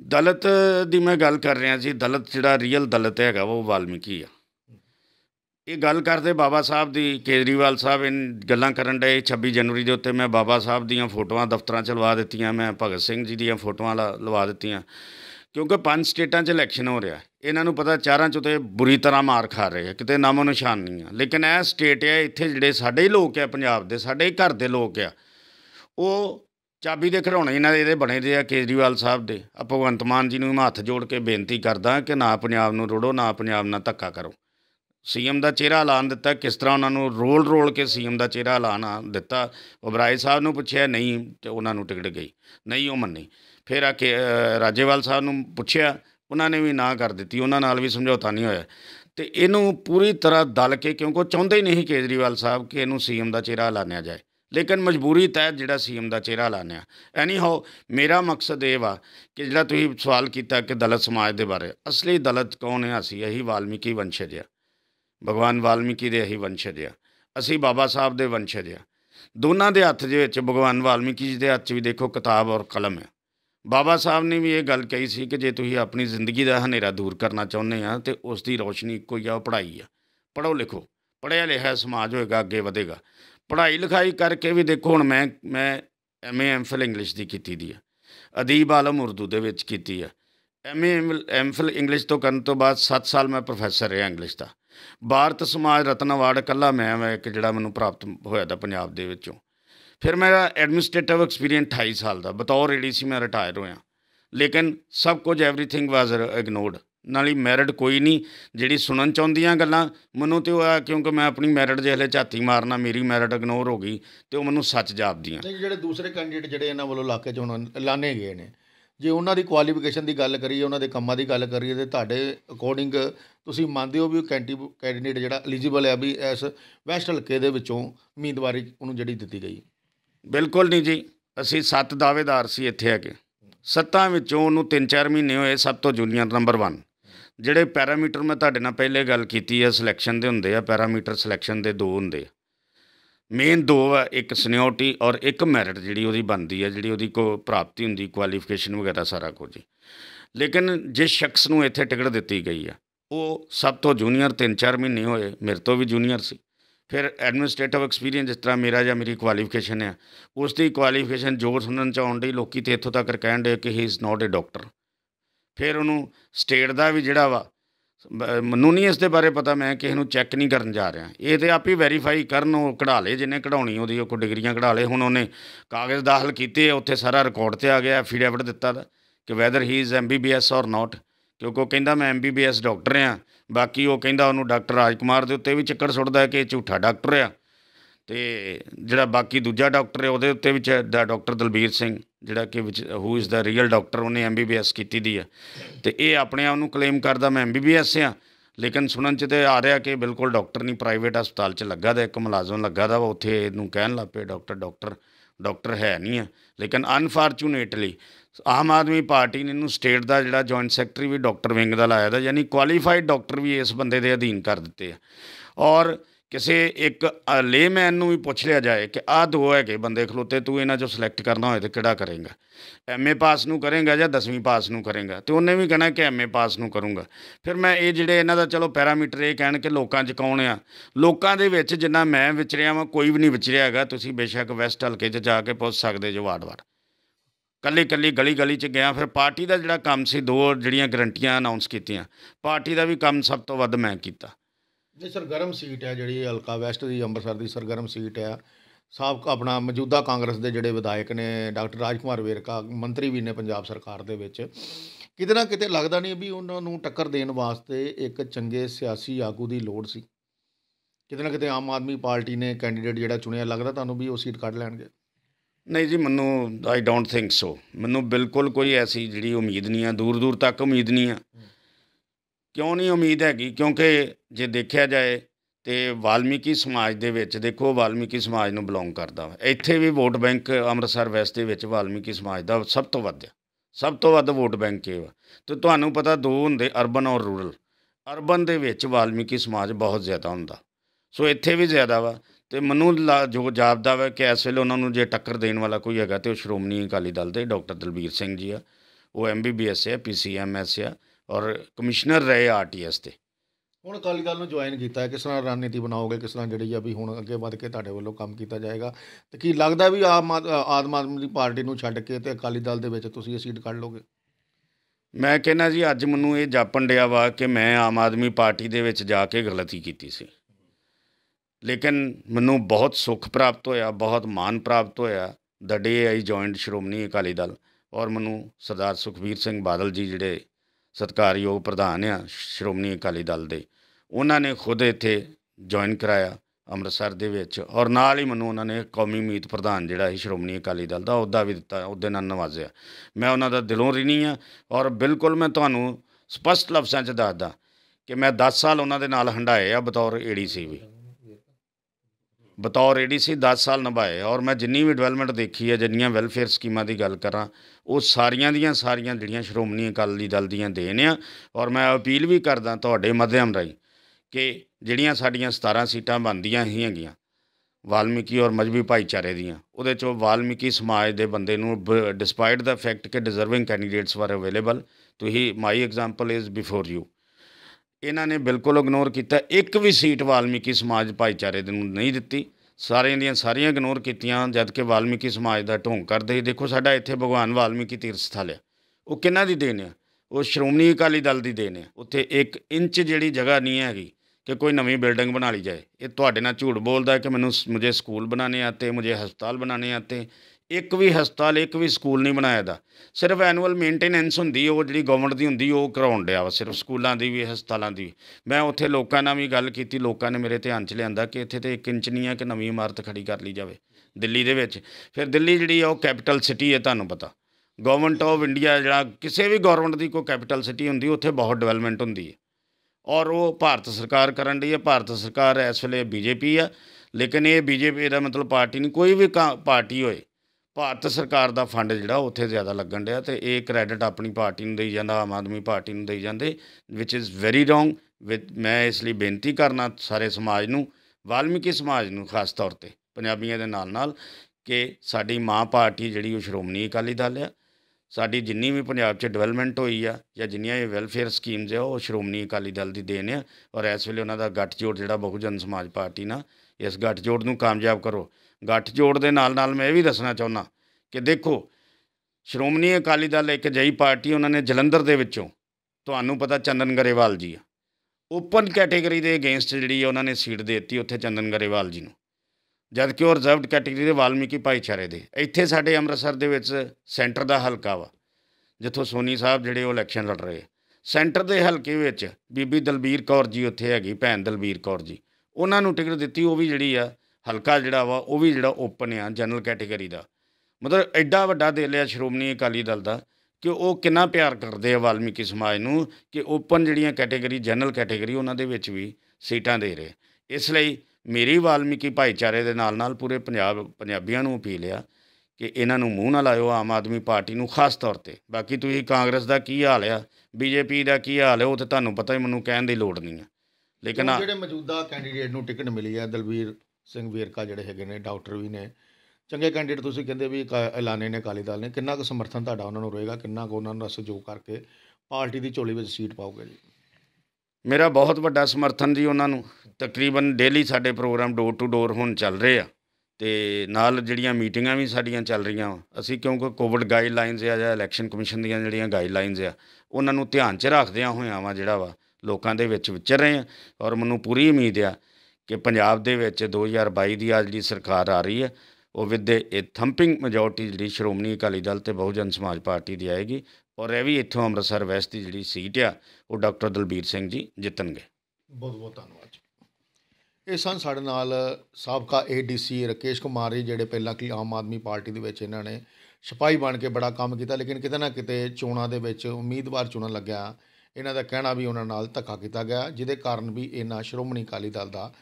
ਦਲਿਤ ਦੀ ਮੈਂ ਗੱਲ ਕਰ ਰਿਹਾ ਸੀ, ਦਲਿਤ ਜਿਹੜਾ ਰੀਅਲ ਦਲਿਤ ਹੈਗਾ ਵਾ, ਉਹ ਵਾਲਮੀਕੀ ਆ। ਇਹ ਗੱਲ ਕਰਦੇ ਬਾਬਾ ਸਾਹਿਬ ਦੀ, ਕੇਜਰੀਵਾਲ ਸਾਹਿਬ ਇਨ ਗੱਲਾਂ ਕਰਨ ਡਏ 26 ਜਨਵਰੀ ਦੇ ਉੱਤੇ, ਮੈਂ ਬਾਬਾ ਸਾਹਿਬ ਦੀਆਂ ਫੋਟੋਆਂ ਦਫ਼ਤਰਾਂ 'ਚ ਲਵਾ ਦਿੱਤੀਆਂ, ਮੈਂ ਭਗਤ ਸਿੰਘ ਜੀ ਦੀਆਂ ਫੋਟੋਆਂ ਲਵਾ ਦਿੱਤੀਆਂ, ਕਿਉਂਕਿ ਪੰਜ ਸਟੇਟਾਂ 'ਚ ਇਲੈਕਸ਼ਨ ਹੋ ਰਿਹਾ। ਇਹਨਾਂ ਨੂੰ ਪਤਾ ਚਾਰਾਂ 'ਚੋਂ ਤੇ ਬੁਰੀ ਤਰ੍ਹਾਂ ਮਾਰ ਖਾ ਰਹੇ ਆ, ਕਿਤੇ ਨਾਮੋ ਨਿਸ਼ਾਨ ਨਹੀਂ ਆ। ਲੇਕਿਨ ਇਹ ਸਟੇਟ ਆ, ਇੱਥੇ ਜਿਹੜੇ ਸਾਡੇ ਹੀ ਲੋਕ ਆ, ਪੰਜਾਬ ਦੇ, ਸਾਡੇ ਹੀ ਘਰ ਦੇ ਲੋਕ ਆ, ਉਹ ਚਾਬੀ ਦੇ ਖਿਡੌਣੇ ਇਹਨਾਂ ਦੇ ਇਹਦੇ ਬਣੇ ਦੇ ਆ, ਕੇਜਰੀਵਾਲ ਸਾਹਿਬ ਦੇ। ਆ ਭਗਵੰਤ ਮਾਨ ਜੀ ਨੂੰ ਮੈਂ ਹੱਥ ਜੋੜ ਕੇ ਬੇਨਤੀ ਕਰਦਾ ਕਿ ਨਾ ਪੰਜਾਬ ਨੂੰ ਰੋੜੋ, ਨਾ ਪੰਜਾਬ ਨਾਲ ਧੱਕਾ ਕਰੋ। ਸੀਐਮ ਦਾ ਚਿਹਰਾ ਐਲਾਨ ਦਿੱਤਾ, ਕਿਸ ਤਰ੍ਹਾਂ ਉਹਨਾਂ ਨੂੰ ਰੋਲ ਰੋਲ ਕੇ ਸੀਐਮ ਦਾ ਚਿਹਰਾ ਐਲਾਨ ਆ ਦਿੱਤਾ ਉਬਰਾਏ ਸਾਹਿਬ ਨੂੰ ਪੁੱਛਿਆ, ਨਹੀਂ, ਤੇ ਉਹਨਾਂ ਨੂੰ ਟਿਕਟ ਗਈ। ਨਹੀਂ, ਉਹ ਮੰਨੀ। ਫਿਰ ਆ ਕੇ ਰਾਜੇਵਾਲ ਸਾਹਿਬ ਨੂੰ ਪੁੱਛਿਆ ਉਹਨਾਂ ਨੇ ਵੀ ਨਾ ਕਰ ਦਿੱਤੀ, ਉਹਨਾਂ ਨਾਲ ਵੀ ਸਮਝੌਤਾ ਨਹੀਂ ਹੋਇਆ। ਤੇ ਇਹਨੂੰ ਪੂਰੀ ਤਰ੍ਹਾਂ ਦਲ ਕੇ, ਕਿਉਂਕਿ ਉਹ ਚਾਹੁੰਦੇ ਹੀ ਨਹੀਂ ਕੇਜਰੀਵਾਲ ਸਾਹਿਬ ਕਿ ਇਹਨੂੰ ਸੀਐਮ ਦਾ ਚਿਹਰਾ ਐਲਾਨਿਆ ਜਾਏ। ਲੇਕਿਨ ਮਜਬੂਰੀ ਤਹਿਤ ਜਿਹੜਾ ਸੀਐਮ ਦਾ ਚਿਹਰਾ ਐਲਾਨਿਆ। ਐਨੀ ਹਾਓ ਮੇਰਾ ਮਕਸਦ ਇਹ ਵਾ ਕਿ ਜਿਹੜਾ ਤੁਸੀਂ ਸਵਾਲ ਕੀਤਾ ਕਿ ਦਲਿਤ ਸਮਾਜ ਦੇ ਬਾਰੇ, ਅਸਲੀ ਦਲਿਤ ਕੌਣ ਹੈ ਅਸੀਂ ਇਹੀ ਵਾਲਮੀਕੀ ਵੰਸ਼ਜ ਆ। ਭਗਵਾਨ ਵਾਲਮੀਕੀ ਦੇ ਇਹੀ ਵੰਸ਼ਜ ਆ। ਅਸੀਂ ਬਾਬਾ ਸਾਹਿਬ ਦੇ ਵੰਸ਼ਜ ਆ। ਦੋਨਾਂ ਦੇ ਹੱਥ ਦੇ ਵਿੱਚ ਭਗਵਾਨ ਵਾਲਮੀਕੀ ਜੀ ਦੇ ਹੱਥ 'ਚ ਵੀ ਦੇਖੋ ਕਿਤਾਬ ਔਰ ਕਲਮ ਹੈ ਬਾਬਾ ਸਾਹਿਬ ਨੇ ਵੀ ਇਹ ਗੱਲ ਕਹੀ ਸੀ ਕਿ ਜੇ ਤੁਸੀਂ ਆਪਣੀ ਜ਼ਿੰਦਗੀ ਦਾ ਹਨੇਰਾ ਦੂਰ ਕਰਨਾ ਚਾਹੁੰਦੇ ਆ ਤੇ ਉਸ ਦੀ ਰੋਸ਼ਨੀ ਇੱਕੋ ਹੀ ਆ, ਉਹ ਪੜ੍ਹਾਈ ਆ। ਪੜ੍ਹੋ ਲਿਖੋ। ਪੜ੍ਹਿਆ ਲਿਖਿਆ ਸਮਾਜ ਹੋਏਗਾ, ਅੱਗੇ ਵਧੇਗਾ। ਪੜ੍ਹਾਈ ਲਿਖਾਈ ਕਰਕੇ ਵੀ ਦੇਖੋ, ਹੁਣ ਮੈਂ ਮੈਂ ਐਮਏ ਐਮਫਿਲ ਇੰਗਲਿਸ਼ ਦੀ ਕੀਤੀ ਦੀ ਆ। ਅਦੀਬ ਆਲਮ ਉਰਦੂ ਦੇ ਵਿੱਚ ਕੀਤੀ ਆ। ਐਮਏ ਐਮਫਿਲ ਇੰਗਲਿਸ਼ ਤੋਂ ਕਰਨ ਤੋਂ ਬਾਅਦ 7 ਸਾਲ ਮੈਂ ਪ੍ਰੋਫੈਸਰ ਰਿਹਾ ਇੰਗਲਿਸ਼ ਦਾ। ਭਾਰਤ ਸਮਾਜ ਰਤਨ ਅਵਾਰਡ ਇਕੱਲਾ ਮੈਂ ਮੈਂ ਇੱਕ ਜਿਹੜਾ ਮੈਨੂੰ ਪ੍ਰਾਪਤ ਹੋਇਆ ਦਾ ਪੰਜਾਬ ਦੇ ਵਿੱਚੋਂ। ਫਿਰ ਮੇਰਾ ਐਡਮਿਨਿਸਟ੍ਰੇਟਿਵ ਐਕਸਪੀਰੀਅੰਸ 28 ਸਾਲ ਦਾ, ਬਤੌਰ ਏਡੀਸੀ ਮੈਂ ਰਿਟਾਇਰ ਹੋਇਆ। ਲੇਕਿਨ ਸਭ ਕੁਝ ਐਵਰੀਥਿੰਗ ਵਾਸ ਇਗਨੋਰਡ ਨਾਲੇ ਮੈਰਿਟ ਕੋਈ ਨਹੀਂ, ਜਿਹੜੀ ਸੁਣਨ ਚਾਹੁੰਦੀਆਂ ਗੱਲਾਂ, ਮੈਨੂੰ ਤੇ ਉਹ ਆ, ਕਿਉਂਕਿ ਮੈਂ ਆਪਣੀ ਮੈਰਿਟ ਜੇ ਹਲੇ ਝਾਤੀ ਮਾਰਨਾ, ਮੇਰੀ ਮੈਰਿਟ ਇਗਨੋਰ ਹੋ ਗਈ, ਤੇ ਉਹ ਮੈਨੂੰ ਸੱਚ ਜਾਪਦੀਆਂ। ਜਿਹੜੇ ਦੂਸਰੇ ਕੈਂਡੀਡੇਟ ਜਿਹੜੇ ਇਹਨਾਂ ਵੱਲੋਂ ਇਲਾਕੇ 'ਚ ਹੁਣ ਐਲਾਨੇ ਗਏ ਨੇ, ਜੇ ਉਹਨਾਂ ਦੀ ਕੁਆਲੀਫਿਕੇਸ਼ਨ ਦੀ ਗੱਲ ਕਰੀਏ, ਉਹਨਾਂ ਦੇ ਕੰਮਾਂ ਦੀ ਗੱਲ ਕਰੀਏ, ਤੇ ਤੁਹਾਡੇ ਅਕੋਰਡਿੰਗ ਤੁਸੀਂ ਮੰਨਦੇ ਹੋ ਵੀ ਉਹ ਕੈਂਟੀ ਕੈਂਡੀਡੇਟ ਜਿਹੜਾ ਐਲੀਜੀਬਲ ਹੈ ਵੀ ਇਸ ਵੈਸਟ ਹਲਕੇ ਦੇ ਵਿੱਚੋਂ ਉਮੀਦਵਾਰੀ ਉਹਨੂੰ ਜਿਹੜੀ ਦਿੱਤੀ ਗਈ। ਬਿਲਕੁਲ ਨਹੀਂ ਜੀ। ਅਸੀਂ ਸੱਤ ਦਾਅਵੇਦਾਰ ਸੀ ਇੱਥੇ ਹੈਗੇ ਸੱਤਾਂ ਵਿੱਚੋਂ ਉਹਨੂੰ 3-4 ਮਹੀਨੇ ਹੋਏ, ਸਭ ਤੋਂ ਜੂਨੀਅਰ ਨੰਬਰ 1 ਜਿਹੜੇ ਪੈਰਾਮੀਟਰ ਮੈਂ ਤੁਹਾਡੇ ਨਾਲ ਪਹਿਲੇ ਗੱਲ ਕੀਤੀ ਹੈ ਸਿਲੈਕਸ਼ਨ ਦੇ ਹੁੰਦੇ ਆ, ਪੈਰਾਮੀਟਰ ਸਿਲੈਕਸ਼ਨ ਦੇ ਦੋ ਹੁੰਦੇ ਆ। ਮੇਨ ਦੋ ਆ, ਇੱਕ ਸੀਨੀਅਰਟੀ ਔਰ ਇੱਕ ਮੈਰਿਟ ਜਿਹੜੀ ਉਹਦੀ ਬਣਦੀ ਹੈ ਜਿਹੜੀ ਉਹਦੀ ਕੋ ਪ੍ਰਾਪਤੀ ਹੁੰਦੀ, ਕੁਆਲੀਫਿਕੇਸ਼ਨ ਵਗੈਰਾ ਸਾਰਾ ਕੁਝ ਲੇਕਿਨ ਜਿਸ ਸ਼ਖਸ ਨੂੰ ਇੱਥੇ ਟਿਕਟ ਦਿੱਤੀ ਗਈ ਆ, ਉਹ ਸਭ ਤੋਂ ਜੂਨੀਅਰ 3-4 ਮਹੀਨੇ ਹੋਏ, ਮੇਰੇ ਤੋਂ ਵੀ ਜੂਨੀਅਰ ਸੀ। ਫਿਰ ਐਡਮਿਨਿਸਟ੍ਰੇਟਿਵ ਐਕਸਪੀਰੀਅੰਸ ਜਿਸ ਤਰ੍ਹਾਂ ਮੇਰਾ ਜਾਂ ਮੇਰੀ ਕੁਆਲੀਫਿਕੇਸ਼ਨ ਆ, ਉਸ ਦੀ ਕੁਆਲੀਫਿਕੇਸ਼ਨ ਜ਼ੋਰ ਸੁਣਨ ਚ ਆਉਣ ਡਈ, ਲੋਕੀ ਤੇ ਇੱਥੋਂ ਤੱਕ ਕਹਿਣ ਦੇ ਕਿ ਹੀ ਇਜ਼ ਨਾਟ ਅ ਡਾਕਟਰ ਫਿਰ ਉਹਨੂੰ ਸਟੇਟ ਦਾ ਵੀ ਜਿਹੜਾ ਵਾ ਮੈਨੂੰ ਨਹੀਂ ਇਸ ਦੇ ਬਾਰੇ ਪਤਾ, ਮੈਂ ਕਿਸੇ ਨੂੰ ਚੈੱਕ ਨਹੀਂ ਕਰਨ ਜਾ ਰਿਹਾ। ਇਹ ਤੇ ਆਪ ਹੀ ਵੈਰੀਫਾਈ ਕਰਨ, ਉਹ ਕਢਾ ਲੇ ਜਿਹਨੇ ਕਢਾਉਣੀ ਉਹਦੀ, ਉਹ ਕੋ ਡਿਗਰੀਆਂ ਕਢਾ ਲੇ ਹੁਣ ਉਹਨੇ ਕਾਗਜ਼ ਦਾਖਲ ਕੀਤੇ ਉੱਥੇ ਸਾਰਾ ਰਿਕਾਰਡ ਤੇ ਆ ਗਿਆ ਐਫੀਡੇਵਿਟ ਦਿੱਤਾ ਦਾ, ਕਿ ਵੈਦਰ ਹੀ ਇਜ਼ ਐਮਬੀਬੀਐਸ ਔਰ ਨਾਟ ਕਿਉਂਕਿ ਉਹ ਕਹਿੰਦਾ ਮੈਂ ਐਮਬੀਬੀਐਸ ਡਾਕਟਰ ਆ ਬਾਕੀ ਉਹ ਕਹਿੰਦਾ ਉਹਨੂੰ ਡਾਕਟਰ ਰਾਜਕੁਮਾਰ ਦੇ ਉੱਤੇ ਵੀ ਚੱਕਰ ਸੁੱਟਦਾ ਹੈ ਕਿ ਇਹ ਝੂਠਾ ਡਾਕਟਰ ਆ। ਤੇ ਜਿਹੜਾ ਬਾਕੀ ਦੂਜਾ ਡਾਕਟਰ ਹੈ, ਉਹਦੇ ਉੱਤੇ ਵੀ ਚ- ਡਾਕਟਰ ਦਲਬੀਰ ਸਿੰਘ, ਜਿਹੜਾ ਕਿ ਵਿੱਚ who is the real doctor ਉਹਨੇ ਐਮਬੀਬੀਐਸ ਕੀਤੀ ਦੀ ਆ। ਤੇ ਇਹ ਆਪਣੇ ਆਪ ਨੂੰ ਕਲੇਮ ਕਰਦਾ, ਮੈਂ ਐਮਬੀਬੀਐਸ ਆ। ਲੇਕਿਨ ਸੁਣਨ ਚ ਤੇ ਆ ਰਿਹਾ ਕਿ ਬਿਲਕੁਲ ਡਾਕਟਰ ਨਹੀਂ ਪ੍ਰਾਈਵੇਟ ਹਸਪਤਾਲ ਚ ਲੱਗਾ ਦਾ, ਇੱਕ ਮੁਲਾਜ਼ਮ ਲੱਗਾ ਦਾ ਵਾ, ਉੱਥੇ ਇਹਨੂੰ ਕਹਿਣ ਲੱਗ ਪਏ, ਡਾਕਟਰ ਡਾਕਟਰ। ਡਾਕਟਰ ਹੈ ਨਹੀਂ ਆ। ਲੇਕਿਨ ਅਨਫੋਰਚੂਨੇਟਲੀ ਆਮ ਆਦਮੀ ਪਾਰਟੀ ਨੇ ਇਹਨੂੰ ਸਟੇਟ ਦਾ ਜਿਹੜਾ ਜੁਆਇੰਟ ਸੈਕਟਰੀ ਵੀ ਡਾਕਟਰ ਵਿੰਗ ਦਾ ਲਾਇਆ ਦਾ, ਯਾਨੀ ਕੁਆਲੀਫਾਈਡ ਡਾਕਟਰ ਵੀ ਇਸ ਬੰਦੇ ਦੇ ਅਧੀਨ ਕਰ ਦਿੱਤੇ ਆ। ਔਰ ਕਿਸੇ ਇੱਕ ਲੇਮੈਨ ਨੂੰ ਵੀ ਪੁੱਛ ਲਿਆ ਜਾਏ ਕਿ ਆਹ ਦੋ ਹੈਗੇ ਬੰਦੇ ਖਲੋਤੇ, ਤੂੰ ਇਹਨਾਂ ਚੋਂ ਸਿਲੈਕਟ ਕਰਨਾ ਹੋਏ ਤੇ ਕਿਹੜਾ ਕਰੇਗਾ? ਐਮਏ ਪਾਸ ਨੂੰ ਕਰੇਗਾ ਜਾਂ 10ਵੀਂ ਪਾਸ ਨੂੰ ਕਰੇਗਾ? ਤੇ ਉਹਨੇ ਵੀ ਕਹਿਣਾ ਕਿ ਐਮਏ ਪਾਸ ਨੂੰ ਕਰੂੰਗਾ। ਫਿਰ ਮੈਂ ਇਹ ਜਿਹੜੇ ਇਹਨਾਂ ਦਾ, ਚਲੋ ਪੈਰਾਮੀਟਰ ਇਹ ਕਹਿਣ ਕਿ ਲੋਕਾਂ 'ਚ ਕੌਣ ਆ? ਲੋਕਾਂ ਦੇ ਵਿੱਚ ਜਿੰਨਾ ਮੈਂ ਵਿਚਰਿਆ ਵਾਂ, ਕੋਈ ਵੀ ਨਹੀਂ ਵਿਚਰਿਆ ਹੈਗਾ। ਤੁਸੀਂ ਬੇਸ਼ੱਕ ਵੈਸਟ ਹਲਕੇ 'ਚ ਜਾ ਕੇ ਪੁੱਛ ਸਕਦੇ ਜੋ ਵਾਰ-ਵਾਰ ਕੱਲੀ ਕੱਲੀ ਗਲੀ ਗਲੀ 'ਚ ਗਿਆ, ਫਿਰ ਪਾਰਟੀ ਦਾ ਜਿਹੜਾ ਕੰਮ ਸੀ, ਦੋ ਜਿਹੜੀਆਂ ਗਰੰਟੀਆਂ ਅਨਾਉਂਸ ਕੀਤੀਆਂ। ਪਾਰਟੀ ਦਾ ਵੀ ਕੰਮ ਸਭ ਤੋਂ ਵੱਧ ਮੈਂ ਕੀਤਾ। ਜੇ ਸਰਗਰਮ ਸੀਟ ਹੈ ਜਿਹੜੀ ਹਲਕਾ ਵੈਸਟ ਦੀ, ਅੰਮ੍ਰਿਤਸਰ ਦੀ ਸਰਗਰਮ ਸੀਟ ਹੈ। ਸਾਬਕਾ ਆਪਣਾ ਮੌਜੂਦਾ ਕਾਂਗਰਸ ਦੇ ਜਿਹੜੇ ਵਿਧਾਇਕ ਨੇ, ਡਾਕਟਰ ਰਾਜਕੁਮਾਰ ਵੇਰਕਾ, ਮੰਤਰੀ ਵੀ ਨੇ ਪੰਜਾਬ ਸਰਕਾਰ ਦੇ ਵਿੱਚ। ਕਿਤੇ ਨਾ ਕਿਤੇ ਲੱਗਦਾ ਨਹੀਂ ਵੀ ਉਹਨਾਂ ਨੂੰ ਟੱਕਰ ਦੇਣ ਵਾਸਤੇ ਇੱਕ ਚੰਗੇ ਸਿਆਸੀ ਆਗੂ ਦੀ ਲੋੜ ਸੀ। ਕਿਤੇ ਨਾ ਕਿਤੇ ਆਮ ਆਦਮੀ ਪਾਰਟੀ ਨੇ ਕੈਂਡੀਡੇਟ ਜਿਹੜਾ ਚੁਣਿਆ, ਲੱਗਦਾ ਤੁਹਾਨੂੰ ਵੀ ਉਹ ਸੀਟ ਕੱਢ ਲੈਣਗੇ? ਨਹੀਂ ਜੀ, ਮੈਨੂੰ ਆਈ ਡੋਂਟ ਥਿੰਕ ਸੋ ਮੈਨੂੰ ਬਿਲਕੁਲ ਕੋਈ ਐਸੀ ਜਿਹੜੀ ਉਮੀਦ ਨਹੀਂ ਆ ਦੂਰ ਦੂਰ ਤੱਕ ਉਮੀਦ ਨਹੀਂ ਆ। ਕਿਉਂ ਨਹੀਂ ਉਮੀਦ ਹੈਗੀ? ਕਿਉਂਕਿ ਜੇ ਦੇਖਿਆ ਜਾਏ ਤੇ ਵਾਲਮੀਕੀ ਸਮਾਜ ਦੇ ਵਿੱਚ, ਦੇਖੋ ਵਾਲਮੀਕੀ ਸਮਾਜ ਨੂੰ ਬਿਲੋਂਗ ਕਰਦਾ ਵਾ। ਇੱਥੇ ਵੀ ਵੋਟ ਬੈਂਕ ਅੰਮ੍ਰਿਤਸਰ ਵੈਸਟ ਦੇ ਵਿੱਚ ਵਾਲਮੀਕੀ ਸਮਾਜ ਦਾ ਸਭ ਤੋਂ ਵੱਧ ਆ। ਸਭ ਤੋਂ ਵੱਧ ਵੋਟ ਬੈਂਕ ਇਹ ਵਾ? ਤੇ ਤੁਹਾਨੂੰ ਪਤਾ ਦੋ ਹੁੰਦੇ ਅਰਬਨ ਔਰ ਰੂਰਲ ਅਰਬਨ ਦੇ ਵਿੱਚ ਵਾਲਮੀਕੀ ਸਮਾਜ ਬਹੁਤ ਜ਼ਿਆਦਾ ਹੁੰਦਾ। ਸੋ ਇੱਥੇ ਵੀ ਜ਼ਿਆਦਾ ਵਾ। ਤੇ ਮੈਨੂੰ ਲਾ- ਜੋ ਜਾਪਦਾ ਵਾ ਕਿ ਇਸ ਵੇਲੇ ਉਹਨਾਂ ਨੂੰ ਜੇ ਟੱਕਰ ਦੇਣ ਵਾਲਾ ਕੋਈ ਹੈਗਾ ਤੇ ਉਹ ਸ਼੍ਰੋਮਣੀ ਅਕਾਲੀ ਦਲ ਦੇ ਡਾਕਟਰ ਦਲਬੀਰ ਸਿੰਘ ਜੀ ਆ। ਉਹ ਐਮਬੀਬੀਐਸ ਹੈ ਪੀਸੀਐਮਐਸ ਆ ਔਰ ਕਮਿਸ਼ਨਰ ਰਹੇ ਆਰਟੀਐਸ ਦੇ ਹੁਣ ਅਕਾਲੀ ਦਲ ਨੂੰ ਜੁਆਇਨ ਕੀਤਾ ਹੈ ਕਿਸ ਤਰ੍ਹਾਂ ਰਣਨੀਤੀ ਬਣਾਓਗੇ ਕਿਸ ਤਰ੍ਹਾਂ ਜਿਹੜੀ ਆ ਵੀ ਹੁਣ ਅੱਗੇ ਵੱਧ ਕੇ ਤੁਹਾਡੇ ਵੱਲੋਂ ਕੰਮ ਕੀਤਾ ਜਾਏਗਾ? ਤੇ ਕੀ ਲੱਗਦਾ ਵੀ ਆਮ ਆਦ- ਆਮ ਆਦਮੀ ਪਾਰਟੀ ਨੂੰ ਛੱਡ ਕੇ ਤੇ ਅਕਾਲੀ ਦਲ ਦੇ ਵਿੱਚ ਤੁਸੀਂ ਇਹ ਸੀਟ ਕੱਢ ਲੋਗੇ? ਮੈਂ ਕਹਿੰਦਾ ਜੀ ਅੱਜ ਮੈਨੂੰ ਇਹ ਜਾਪਣ ਡਿਆ ਵਾ ਕਿ ਮੈਂ ਆਮ ਆਦਮੀ ਪਾਰਟੀ ਦੇ ਵਿੱਚ ਜਾ ਕੇ ਗਲਤੀ ਕੀਤੀ ਸੀ। ਲੇਕਿਨ ਮੈਨੂੰ ਬਹੁਤ ਸੁੱਖ ਪ੍ਰਾਪਤ ਹੋਇਆ ਬਹੁਤ ਮਾਣ ਪ੍ਰਾਪਤ ਹੋਇਆ the day I joined Shiromani Akali Dal. ਔਰ ਮੈਨੂੰ ਸਰਦਾਰ ਸੁਖਬੀਰ ਸਿੰਘ ਬਾਦਲ ਜੀ ਜਿਹੜੇ ਸਤਿਕਾਰਯੋਗ ਪ੍ਰਧਾਨ ਆ ਸ਼੍ਰੋਮਣੀ ਅਕਾਲੀ ਦਲ ਦੇ। ਉਹਨਾਂ ਨੇ ਖੁਦ ਇੱਥੇ ਜੁਆਇਨ ਕਰਾਇਆ ਅੰਮ੍ਰਿਤਸਰ ਦੇ ਵਿੱਚ ਔਰ ਨਾਲ ਹੀ ਮੈਨੂੰ ਉਹਨਾਂ ਨੇ ਕੌਮੀ ਮੀਤ ਪ੍ਰਧਾਨ ਜਿਹੜਾ ਸੀ ਸ਼੍ਰੋਮਣੀ ਅਕਾਲੀ ਦਲ ਦਾ, ਉਹਦਾ ਵੀ ਦਿੱਤਾ, ਉਹਦੇ ਨਾਲ ਨਵਾਜ਼ਿਆ। ਮੈਂ ਉਹਨਾਂ ਦਾ ਦਿਲੋਂ ਰਿਣੀ ਆ ਔਰ ਬਿਲਕੁਲ ਮੈਂ ਤੁਹਾਨੂੰ ਸਪਸ਼ਟ ਲਫ਼ਜ਼ਾਂ 'ਚ ਦੱਸਦਾ ਕਿ ਮੈਂ 10 ਸਾਲ ਉਹਨਾਂ ਦੇ ਨਾਲ ਹੰਡਾਏ ਆ ਬਤੌਰ ਏਡੀਸੀ ਵੀ। ਬਤੌਰ ਏਡੀਸੀ 10 ਸਾਲ ਨਿਭਾਏ ਔਰ ਮੈਂ ਜਿੰਨੀ ਵੀ ਡਿਵੈਲਪਮੈਂਟ ਦੇਖੀ ਹੈ, ਜਿੰਨੀਆਂ ਵੈਲਫੇਅਰ ਸਕੀਮਾਂ ਦੀ ਗੱਲ ਕਰਾਂ, ਉਹ ਸਾਰੀਆਂ ਦੀਆਂ ਸਾਰੀਆਂ ਜਿਹੜੀਆਂ ਸ਼੍ਰੋਮਣੀ ਅਕਾਲੀ ਦਲ ਦੀਆਂ ਦੇਣ ਆ ਔਰ ਮੈਂ ਅਪੀਲ ਵੀ ਕਰਦਾ ਤੁਹਾਡੇ ਮਾਧਿਅਮ ਰਾਹੀਂ ਕਿ ਜਿਹੜੀਆਂ ਸਾਡੀਆਂ 17 ਸੀਟਾਂ ਬਣਦੀਆਂ ਹੀ ਹੈਗੀਆਂ, ਵਾਲਮੀਕੀ ਔਰ ਮਜਬੀ ਭਾਈਚਾਰੇ ਦੀਆਂ, ਉਹਦੇ ਚੋਂ ਵਾਲਮੀਕੀ ਸਮਾਜ ਦੇ ਬੰਦੇ ਨੂੰ ਡਿਸਪਾਈਟ ਦਾ ਫੈਕਟ ਕਿ ਡਿਜ਼ਰਵਿੰਗ ਕੈਂਡੀਡੇਟਸ ਵਰ ਅਵੇਲੇਬਲ ਤੁਸੀਂ my example is before you ਇਹਨਾਂ ਨੇ ਬਿਲਕੁਲ ਇਗਨੋਰ ਕੀਤਾ। ਇੱਕ ਵੀ ਸੀਟ ਵਾਲਮੀਕੀ ਸਮਾਜ ਭਾਈਚਾਰੇ ਦੇ ਨੂੰ ਨਹੀਂ ਦਿੱਤੀ। ਸਾਰਿਆਂ ਦੀਆਂ ਸਾਰੀਆਂ ਇਗਨੋਰ ਕੀਤੀਆਂ ਜਦ ਕਿ ਵਾਲਮੀਕੀ ਸਮਾਜ ਦਾ ਢੋਂਗ ਕਰਦੇ ਸੀ। ਦੇਖੋ, ਸਾਡਾ ਇੱਥੇ ਭਗਵਾਨ ਵਾਲਮੀਕੀ ਤੀਰਥ ਸਥਲ ਆ। ਉਹ ਕਿਹਨਾਂ ਦੀ ਦੇਣ ਆ? ਉਹ ਸ਼੍ਰੋਮਣੀ ਅਕਾਲੀ ਦਲ ਦੀ ਦੇਣ ਹੈ ਉੱਥੇ ਇੱਕ ਇੰਚ ਜਿਹੜੀ ਜਗ੍ਹਾ ਨਹੀਂ ਹੈਗੀ ਕਿ ਕੋਈ ਨਵੀਂ ਬਿਲਡਿੰਗ ਬਣਾ ਲਈ ਜਾਏ। ਇਹ ਤੁਹਾਡੇ ਨਾਲ ਝੂਠ ਬੋਲਦਾ ਕਿ ਮੈਨੂੰ ਮੁਝੇ ਸਕੂਲ ਬਣਾਣੇ ਆਤੇ ਮੁਝੇ ਹਸਪਤਾਲ ਬਣਾਣੇ ਆਤੇ ਇੱਕ ਵੀ ਹਸਪਤਾਲ, ਇੱਕ ਵੀ ਸਕੂਲ ਨਹੀਂ ਬਣਾਇਆ ਦਾ। ਸਿਰਫ ਐਨੂਅਲ ਮੇਨਟੇਨੈਂਸ ਹੁੰਦੀ ਉਹ ਜਿਹੜੀ ਗਵਰਨਮੈਂਟ ਦੀ ਹੁੰਦੀ ਉਹ ਕਰਾਉਣ ਡਿਆ ਵਾ, ਸਿਰਫ ਸਕੂਲਾਂ ਦੀ ਵੀ, ਹਸਪਤਾਲਾਂ ਦੀ ਵੀ। ਮੈਂ ਉੱਥੇ ਲੋਕਾਂ ਨਾਲ ਵੀ ਗੱਲ ਕੀਤੀ, ਲੋਕਾਂ ਨੇ ਮੇਰੇ ਧਿਆਨ 'ਚ ਲਿਆਂਦਾ ਕਿ ਇੱਥੇ ਤੇ 1 ਇੰਚ ਨਹੀਂ ਆ ਕਿ ਨਵੀਂ ਇਮਾਰਤ ਖੜੀ ਕਰ ਲਈ ਜਾਵੇ, ਦਿੱਲੀ ਦੇ ਵਿੱਚ। ਫਿਰ ਦਿੱਲੀ ਜਿਹੜੀ ਆ, ਉਹ ਕੈਪੀਟਲ ਸਿਟੀ ਹੈ ਤੁਹਾਨੂੰ ਪਤਾ। ਗਵਰਨਮੈਂਟ ਆਫ ਇੰਡੀਆ ਜਿਹੜਾ, ਕਿਸੇ ਵੀ ਗਵਰਨਮੈਂਟ ਦੀ ਕੋਈ ਕੈਪੀਟਲ ਸਿਟੀ ਹੁੰਦੀ, ਉੱਥੇ ਬਹੁਤ ਡਿਵੈਲਪਮੈਂਟ ਹੁੰਦੀ ਹੈ ਔਰ ਉਹ ਭਾਰਤ ਸਰਕਾਰ ਕਰਨ ਦੀ ਹੈ ਭਾਰਤ ਸਰਕਾਰ ਇਸ ਵੇਲੇ ਬੀਜੇਪੀ ਆ, ਲੇਕਿਨ ਇਹ ਬੀਜੇਪੀ ਦਾ ਮਤਲਬ ਪਾਰਟੀ ਨਹੀਂ, ਕੋਈ ਵੀ ਕਾ- ਪਾਰਟੀ ਹੋਏ ਭਾਰਤ ਸਰਕਾਰ ਦਾ ਫੰਡ ਜਿਹੜਾ ਉੱਥੇ ਜ਼ਿਆਦਾ ਲੱਗਣ ਡਿਆ ਤੇ ਇਹ ਕ੍ਰੈਡਿਟ ਆਪਣੀ ਪਾਰਟੀ ਨੂੰ ਦੇਈ ਜਾਂਦਾ, ਆਮ ਆਦਮੀ ਪਾਰਟੀ ਨੂੰ ਦੇਈ ਜਾਂਦੇ ਵਿਚ ਇਜ਼ ਵੈਰੀ ਰੋਂਗ ਮੈਂ ਇਸ ਲਈ ਬੇਨਤੀ ਕਰਨਾ ਸਾਰੇ ਸਮਾਜ ਨੂੰ, ਵਾਲਮੀਕੀ ਸਮਾਜ ਨੂੰ ਖਾਸ ਤੌਰ ਤੇ, ਪੰਜਾਬੀਆਂ ਦੇ ਨਾਲ ਨਾਲ ਕਿ ਸਾਡੀ ਮਾਂ ਪਾਰਟੀ ਜਿਹੜੀ ਉਹ ਸ਼੍ਰੋਮਣੀ ਅਕਾਲੀ ਦਲ ਆ, ਸਾਡੀ ਜਿੰਨੀ ਵੀ ਪੰਜਾਬ 'ਚ ਡਿਵੈਲਪਮੈਂਟ ਹੋਈ ਆ ਜਾਂ ਜਿੰਨੀਆਂ ਵੀ ਵੈਲਫੇਅਰ ਸਕੀਮਸ ਆ, ਉਹ ਸ਼੍ਰੋਮਣੀ ਅਕਾਲੀ ਦਲ ਦੀ ਦੇਣ ਆ ਔਰ ਇਸ ਵੇਲੇ ਉਹਨਾਂ ਦਾ ਗੱਠਜੋੜ ਜਿਹੜਾ ਬਹੁਜਨ ਸਮਾਜ ਪਾਰਟੀ ਨਾਲ, ਇਸ ਗੱਠਜੋੜ ਨੂੰ ਕਾਮਯਾਬ ਕਰੋ। ਗੱਠਜੋੜ ਦੇ ਨਾਲ ਨਾਲ ਮੈਂ ਇਹ ਵੀ ਦੱਸਣਾ ਚਾਹੁੰਦਾ ਕਿ ਦੇਖੋ, ਸ਼੍ਰੋਮਣੀ ਅਕਾਲੀ ਦਲ ਇੱਕ ਜਈ ਪਾਰਟੀ ਉਹਨਾਂ ਨੇ ਜਲੰਧਰ ਦੇ ਵਿੱਚੋਂ, ਤੁਹਾਨੂੰ ਪਤਾ ਚੰਦਨ ਗਰੇਵਾਲ ਜੀ ਆ। ਓਪਨ ਕੈਟੇਗਰੀ ਦੇ ਅਗੇਂਸਟ ਜਿਹੜੀ ਆ, ਉਹਨਾਂ ਨੇ ਸੀਟ ਦੇ ਦਿੱਤੀ ਉੱਥੇ ਚੰਦਨ ਗਰੇਵਾਲ ਜੀ ਨੂੰ। ਜਦ ਕਿ ਉਹ ਰਿਜ਼ਰਵਡ ਕੈਟੇਗਰੀ ਦੇ ਵਾਲਮੀਕੀ ਭਾਈਚਾਰੇ ਦੇ। ਇੱਥੇ ਸਾਡੇ ਅੰਮ੍ਰਿਤਸਰ ਦੇ ਵਿੱਚ ਸੈਂਟਰ ਦਾ ਹਲਕਾ ਵਾ, ਜਿੱਥੋਂ ਸੋਨੀ ਸਾਹਿਬ ਜਿਹੜੇ ਉਹ ਇਲੈਕਸ਼ਨ ਲੜ ਰਹੇ ਸੈਂਟਰ ਦੇ ਹਲਕੇ ਵਿੱਚ ਬੀਬੀ ਦਲਬੀਰ ਕੌਰ ਜੀ ਉੱਥੇ ਹੈਗੀ, ਭੈਣ ਦਲਬੀਰ ਕੌਰ ਜੀ। ਉਹਨਾਂ ਨੂੰ ਟਿਕਟ ਦਿੱਤੀ, ਉਹ ਵੀ ਜਿਹੜੀ ਆ ਹਲਕਾ ਜਿਹੜਾ ਵਾ ਉਹ ਵੀ ਜਿਹੜਾ ਓਪਨ ਆ ਜਨਰਲ ਕੈਟਾਗਰੀ ਦਾ। ਮਤਲਬ ਐਡਾ ਵੱਡਾ ਦਿਲ ਆ ਸ਼੍ਰੋਮਣੀ ਅਕਾਲੀ ਦਲ ਦਾ ਕਿ ਉਹ ਕਿੰਨਾ ਪਿਆਰ ਕਰਦੇ ਆ ਵਾਲਮੀਕੀ ਸਮਾਜ ਨੂੰ ਕਿ ਓਪਨ ਜਿਹੜੀਆਂ ਕੈਟਾਗਰੀ ਜਨਰਲ ਕੈਟਾਗਰੀ ਉਹਨਾਂ ਦੇ ਵਿੱਚ ਵੀ ਸੀਟਾਂ ਦੇ ਰਹੇ। ਇਸ ਲਈ ਮੇਰੀ ਵਾਲਮੀਕੀ ਭਾਈਚਾਰੇ ਦੇ ਨਾਲ ਨਾਲ ਪੂਰੇ ਪੰਜਾਬ ਪੰਜਾਬੀਆਂ ਨੂੰ ਅਪੀਲ ਆ ਕਿ ਇਹਨਾਂ ਨੂੰ ਮੂੰਹ ਨਾ ਲਾਇਓ ਆਮ ਆਦਮੀ ਪਾਰਟੀ ਨੂੰ ਖਾਸ ਤੌਰ ਤੇ। ਬਾਕੀ ਤੁਸੀਂ ਕਾਂਗਰਸ ਦਾ ਕੀ ਹਾਲ ਆ ਬੀਜੇਪੀ ਦਾ ਕੀ ਹਾਲ ਹੈ ਉਹ ਤੇ ਤੁਹਾਨੂੰ ਪਤਾ ਹੀ ਮੈਨੂੰ ਕਹਿਣ ਦੀ ਲੋੜ ਨਹੀਂ ਹੈ ਲੇਕਿਨ ਜਿਹੜੇ ਮੌਜੂਦਾ ਕੈਂਡੀਡੇਟ ਨੂੰ ਟਿਕਟ ਮਿਲੀ ਹੈ ਦਲਬੀਰ ਸਿੰਘ ਵੇਰਕਾ ਜਿਹੜੇ ਹੈਗੇ ਨੇ, ਡਾਕਟਰ ਵੀ ਨੇ। ਚੰਗੇ ਕੈਂਡੀਡੇਟ ਤੁਸੀਂ ਕਹਿੰਦੇ ਵੀ ਕ- ਐਲਾਨੇ ਨੇ, ਅਕਾਲੀ ਦਲ ਨੇ। ਕਿੰਨਾ ਕੁ ਸਮਰਥਨ ਤੁਹਾਡਾ ਉਹਨਾਂ ਨੂੰ ਰਹੇਗਾ? ਕਿੰਨਾ ਕੁ ਉਹਨਾਂ ਨੂੰ ਸਹਿਯੋਗ ਕਰਕੇ ਪਾਰਟੀ ਦੀ ਝੋਲੀ ਵਿੱਚ ਸੀਟ ਪਾਓਗੇ ਜੀ? ਮੇਰਾ ਬਹੁਤ ਵੱਡਾ ਸਮਰਥਨ ਜੀ ਉਹਨਾਂ ਨੂੰ। ਤਕਰੀਬਨ ਡੇਲੀ ਸਾਡੇ ਪ੍ਰੋਗਰਾਮ ਡੋਰ ਟੂ ਡੋਰ ਹੁਣ ਚੱਲ ਰਹੇ ਆ। ਤੇ ਨਾਲ ਜਿਹੜੀਆਂ ਮੀਟਿੰਗਾਂ ਵੀ ਸਾਡੀਆਂ ਚੱਲ ਰਹੀਆਂ ਵਾ। ਅਸੀਂ ਕਿਉਂਕਿ ਕੋਵਿਡ ਗਾਈਡਲਾਈਨਸ ਆ ਜਾਂ ਇਲੈਕਸ਼ਨ ਕਮਿਸ਼ਨ ਦੀਆਂ ਜਿਹੜੀਆਂ ਗਾਈਡਲਾਈਨਸ ਆ, ਉਹਨਾਂ ਨੂੰ ਧਿਆਨ 'ਚ ਰੱਖਦਿਆਂ ਹੋਇਆਂ ਵਾ ਜਿਹੜਾ ਵਾ, ਲੋਕਾਂ ਦੇ ਵਿੱਚ ਵਿਚਰ ਰਹੇ ਆ। ਔਰ ਮੈਨੂੰ ਪੂਰੀ ਉਮੀਦ ਆ ਕਿ ਪੰਜਾਬ ਦੇ ਵਿੱਚ 2022 ਦੀ ਆ ਜਿਹੜੀ ਸਰਕਾਰ ਆ ਰਹੀ ਹੈ, ਉਹ ਵਿਦ ਇਹ ਥੰਪਿੰਗ ਮੈਜੋਰਟੀ ਜਿਹੜੀ ਸ਼੍ਰੋਮਣੀ ਅਕਾਲੀ ਦਲ ਤੇ ਬਹੁਜਨ ਸਮਾਜ ਪਾਰਟੀ ਦੀ ਆਏਗੀ ਔਰ ਇਹ ਵੀ ਇੱਥੋਂ ਅੰਮ੍ਰਿਤਸਰ ਵੈਸਟ ਦੀ ਜਿਹੜੀ ਸੀਟ ਆ, ਉਹ ਡਾਕਟਰ ਦਲਬੀਰ ਸਿੰਘ ਜੀ ਜਿੱਤਣਗੇ। ਬਹੁਤ ਬਹੁਤ ਧੰਨਵਾਦ ਜੀ। ਇਹ ਸਨ ਸਾਡੇ ਨਾਲ ਸਾਬਕਾ ਏਡੀਸੀ ਰਕੇਸ਼ ਕੁਮਾਰ ਜੀ, ਜਿਹੜੇ ਪਹਿਲਾਂ ਕਿ ਆਮ ਆਦਮੀ ਪਾਰਟੀ ਦੇ ਵਿੱਚ ਇਹਨਾਂ ਨੇ ਸਿਪਾਹੀ ਬਣ ਕੇ ਬੜਾ ਕੰਮ ਕੀਤਾ, ਲੇਕਿਨ ਕਿਤੇ ਨਾ ਕਿਤੇ ਚੋਣਾਂ ਦੇ ਵਿੱਚ ਉਮੀਦਵਾਰ ਚੁਣਨ ਲੱਗਿਆ। ਇਹਨਾਂ ਦਾ ਕਹਿਣਾ ਵੀ ਉਹਨਾਂ ਨਾਲ ਧੱਕਾ ਕੀਤਾ ਗਿਆ, ਜਿਹਦੇ ਕਾਰਨ ਵੀ ਇਹਨਾਂ ਸ਼੍ਰੋਮਣੀ ਅਕਾਲੀ ਦਲ ਦਾ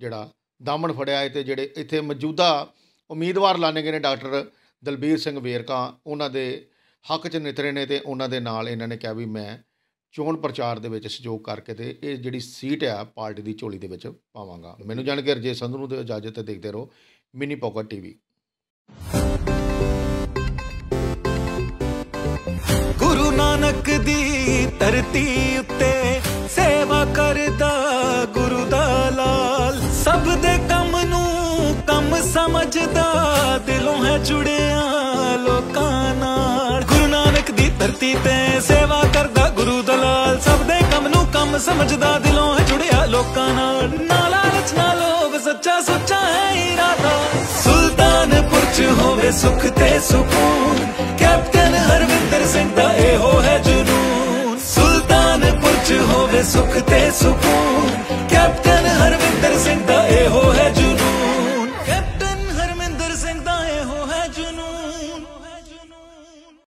ਜਿਹੜਾ ਦਾਮਨ ਫੜਿਆ ਹੈ ਤੇ ਜਿਹੜੇ ਇੱਥੇ ਮੌਜੂਦਾ ਉਮੀਦਵਾਰ ਲਾਣੇ ਗਏ ਨੇ ਡਾਕਟਰ ਦਲਬੀਰ ਸਿੰਘ ਵੇਰਕਾ। ਉਹਨਾਂ ਦੇ ਹੱਕ 'ਚ ਨਿਤਰੇ ਨੇ ਤੇ ਉਹਨਾਂ ਦੇ ਨਾਲ ਇਹਨਾਂ ਨੇ ਕਿਹਾ ਵੀ ਮੈਂ ਚੋਣ ਪ੍ਰਚਾਰ ਦੇ ਵਿੱਚ ਸਹਿਯੋਗ ਕਰਕੇ ਤੇ ਇਹ ਜਿਹੜੀ ਸੀਟ ਆ ਪਾਰਟੀ ਦੀ ਝੋਲੀ ਦੇ ਵਿੱਚ ਪਾਵਾਂਗਾ। ਮੈਨੂੰ ਜਾਣ ਕੇ ਰਜੇ ਸੰਧੂ ਨੂੰ ਦਿਓ ਇਜਾਜ਼ਤ ਤੇ ਦੇਖਦੇ ਰਹੋ। Mini pocket TV. Guru Nanak ਦੀ ਧਰਤੀ ਸਮਝਦਾ ਦਿਲੋਂ ਹੈ ਜੁੜਿਆ ਲੋਕਾਂ ਨਾਲ। ਗੁਰੂ ਨਾਨਕ ਦੀ ਧਰਤੀ ਤੇ ਸੇਵਾ ਕਰਦਾ ਗੁਰੂ ਦਾ ਸਭ ਦੇ ਕੰਮ ਨੂੰ ਕੰਮ ਸਮਝਦਾ, ਦਿਲੋਂ ਹੈ ਜੁੜਿਆ ਲੋਕਾਂ ਨਾਲ। ਨਾ ਲਾਲਚ ਲੋਭ ਸੱਚਾ ਸੁੱਚਾ ਹੈ ਇਰਾਦਾ। ਸੁਲਤਾਨਪੁਰ ਚ ਹੋਵੇ ਸੁਖ ਤੇ ਸਕੂਨ। ਕੈਪਟਨ ਹਰਵਿੰਦਰ ਸਿੰਘ ਦਾ ਇਹੋ ਹੈ ਜਨੂਨ। ਸੁਲਤਾਨਪੁਰ ਚ ਹੋਵੇ ਸੁਖ ਤੇ ਸਕੂਨ।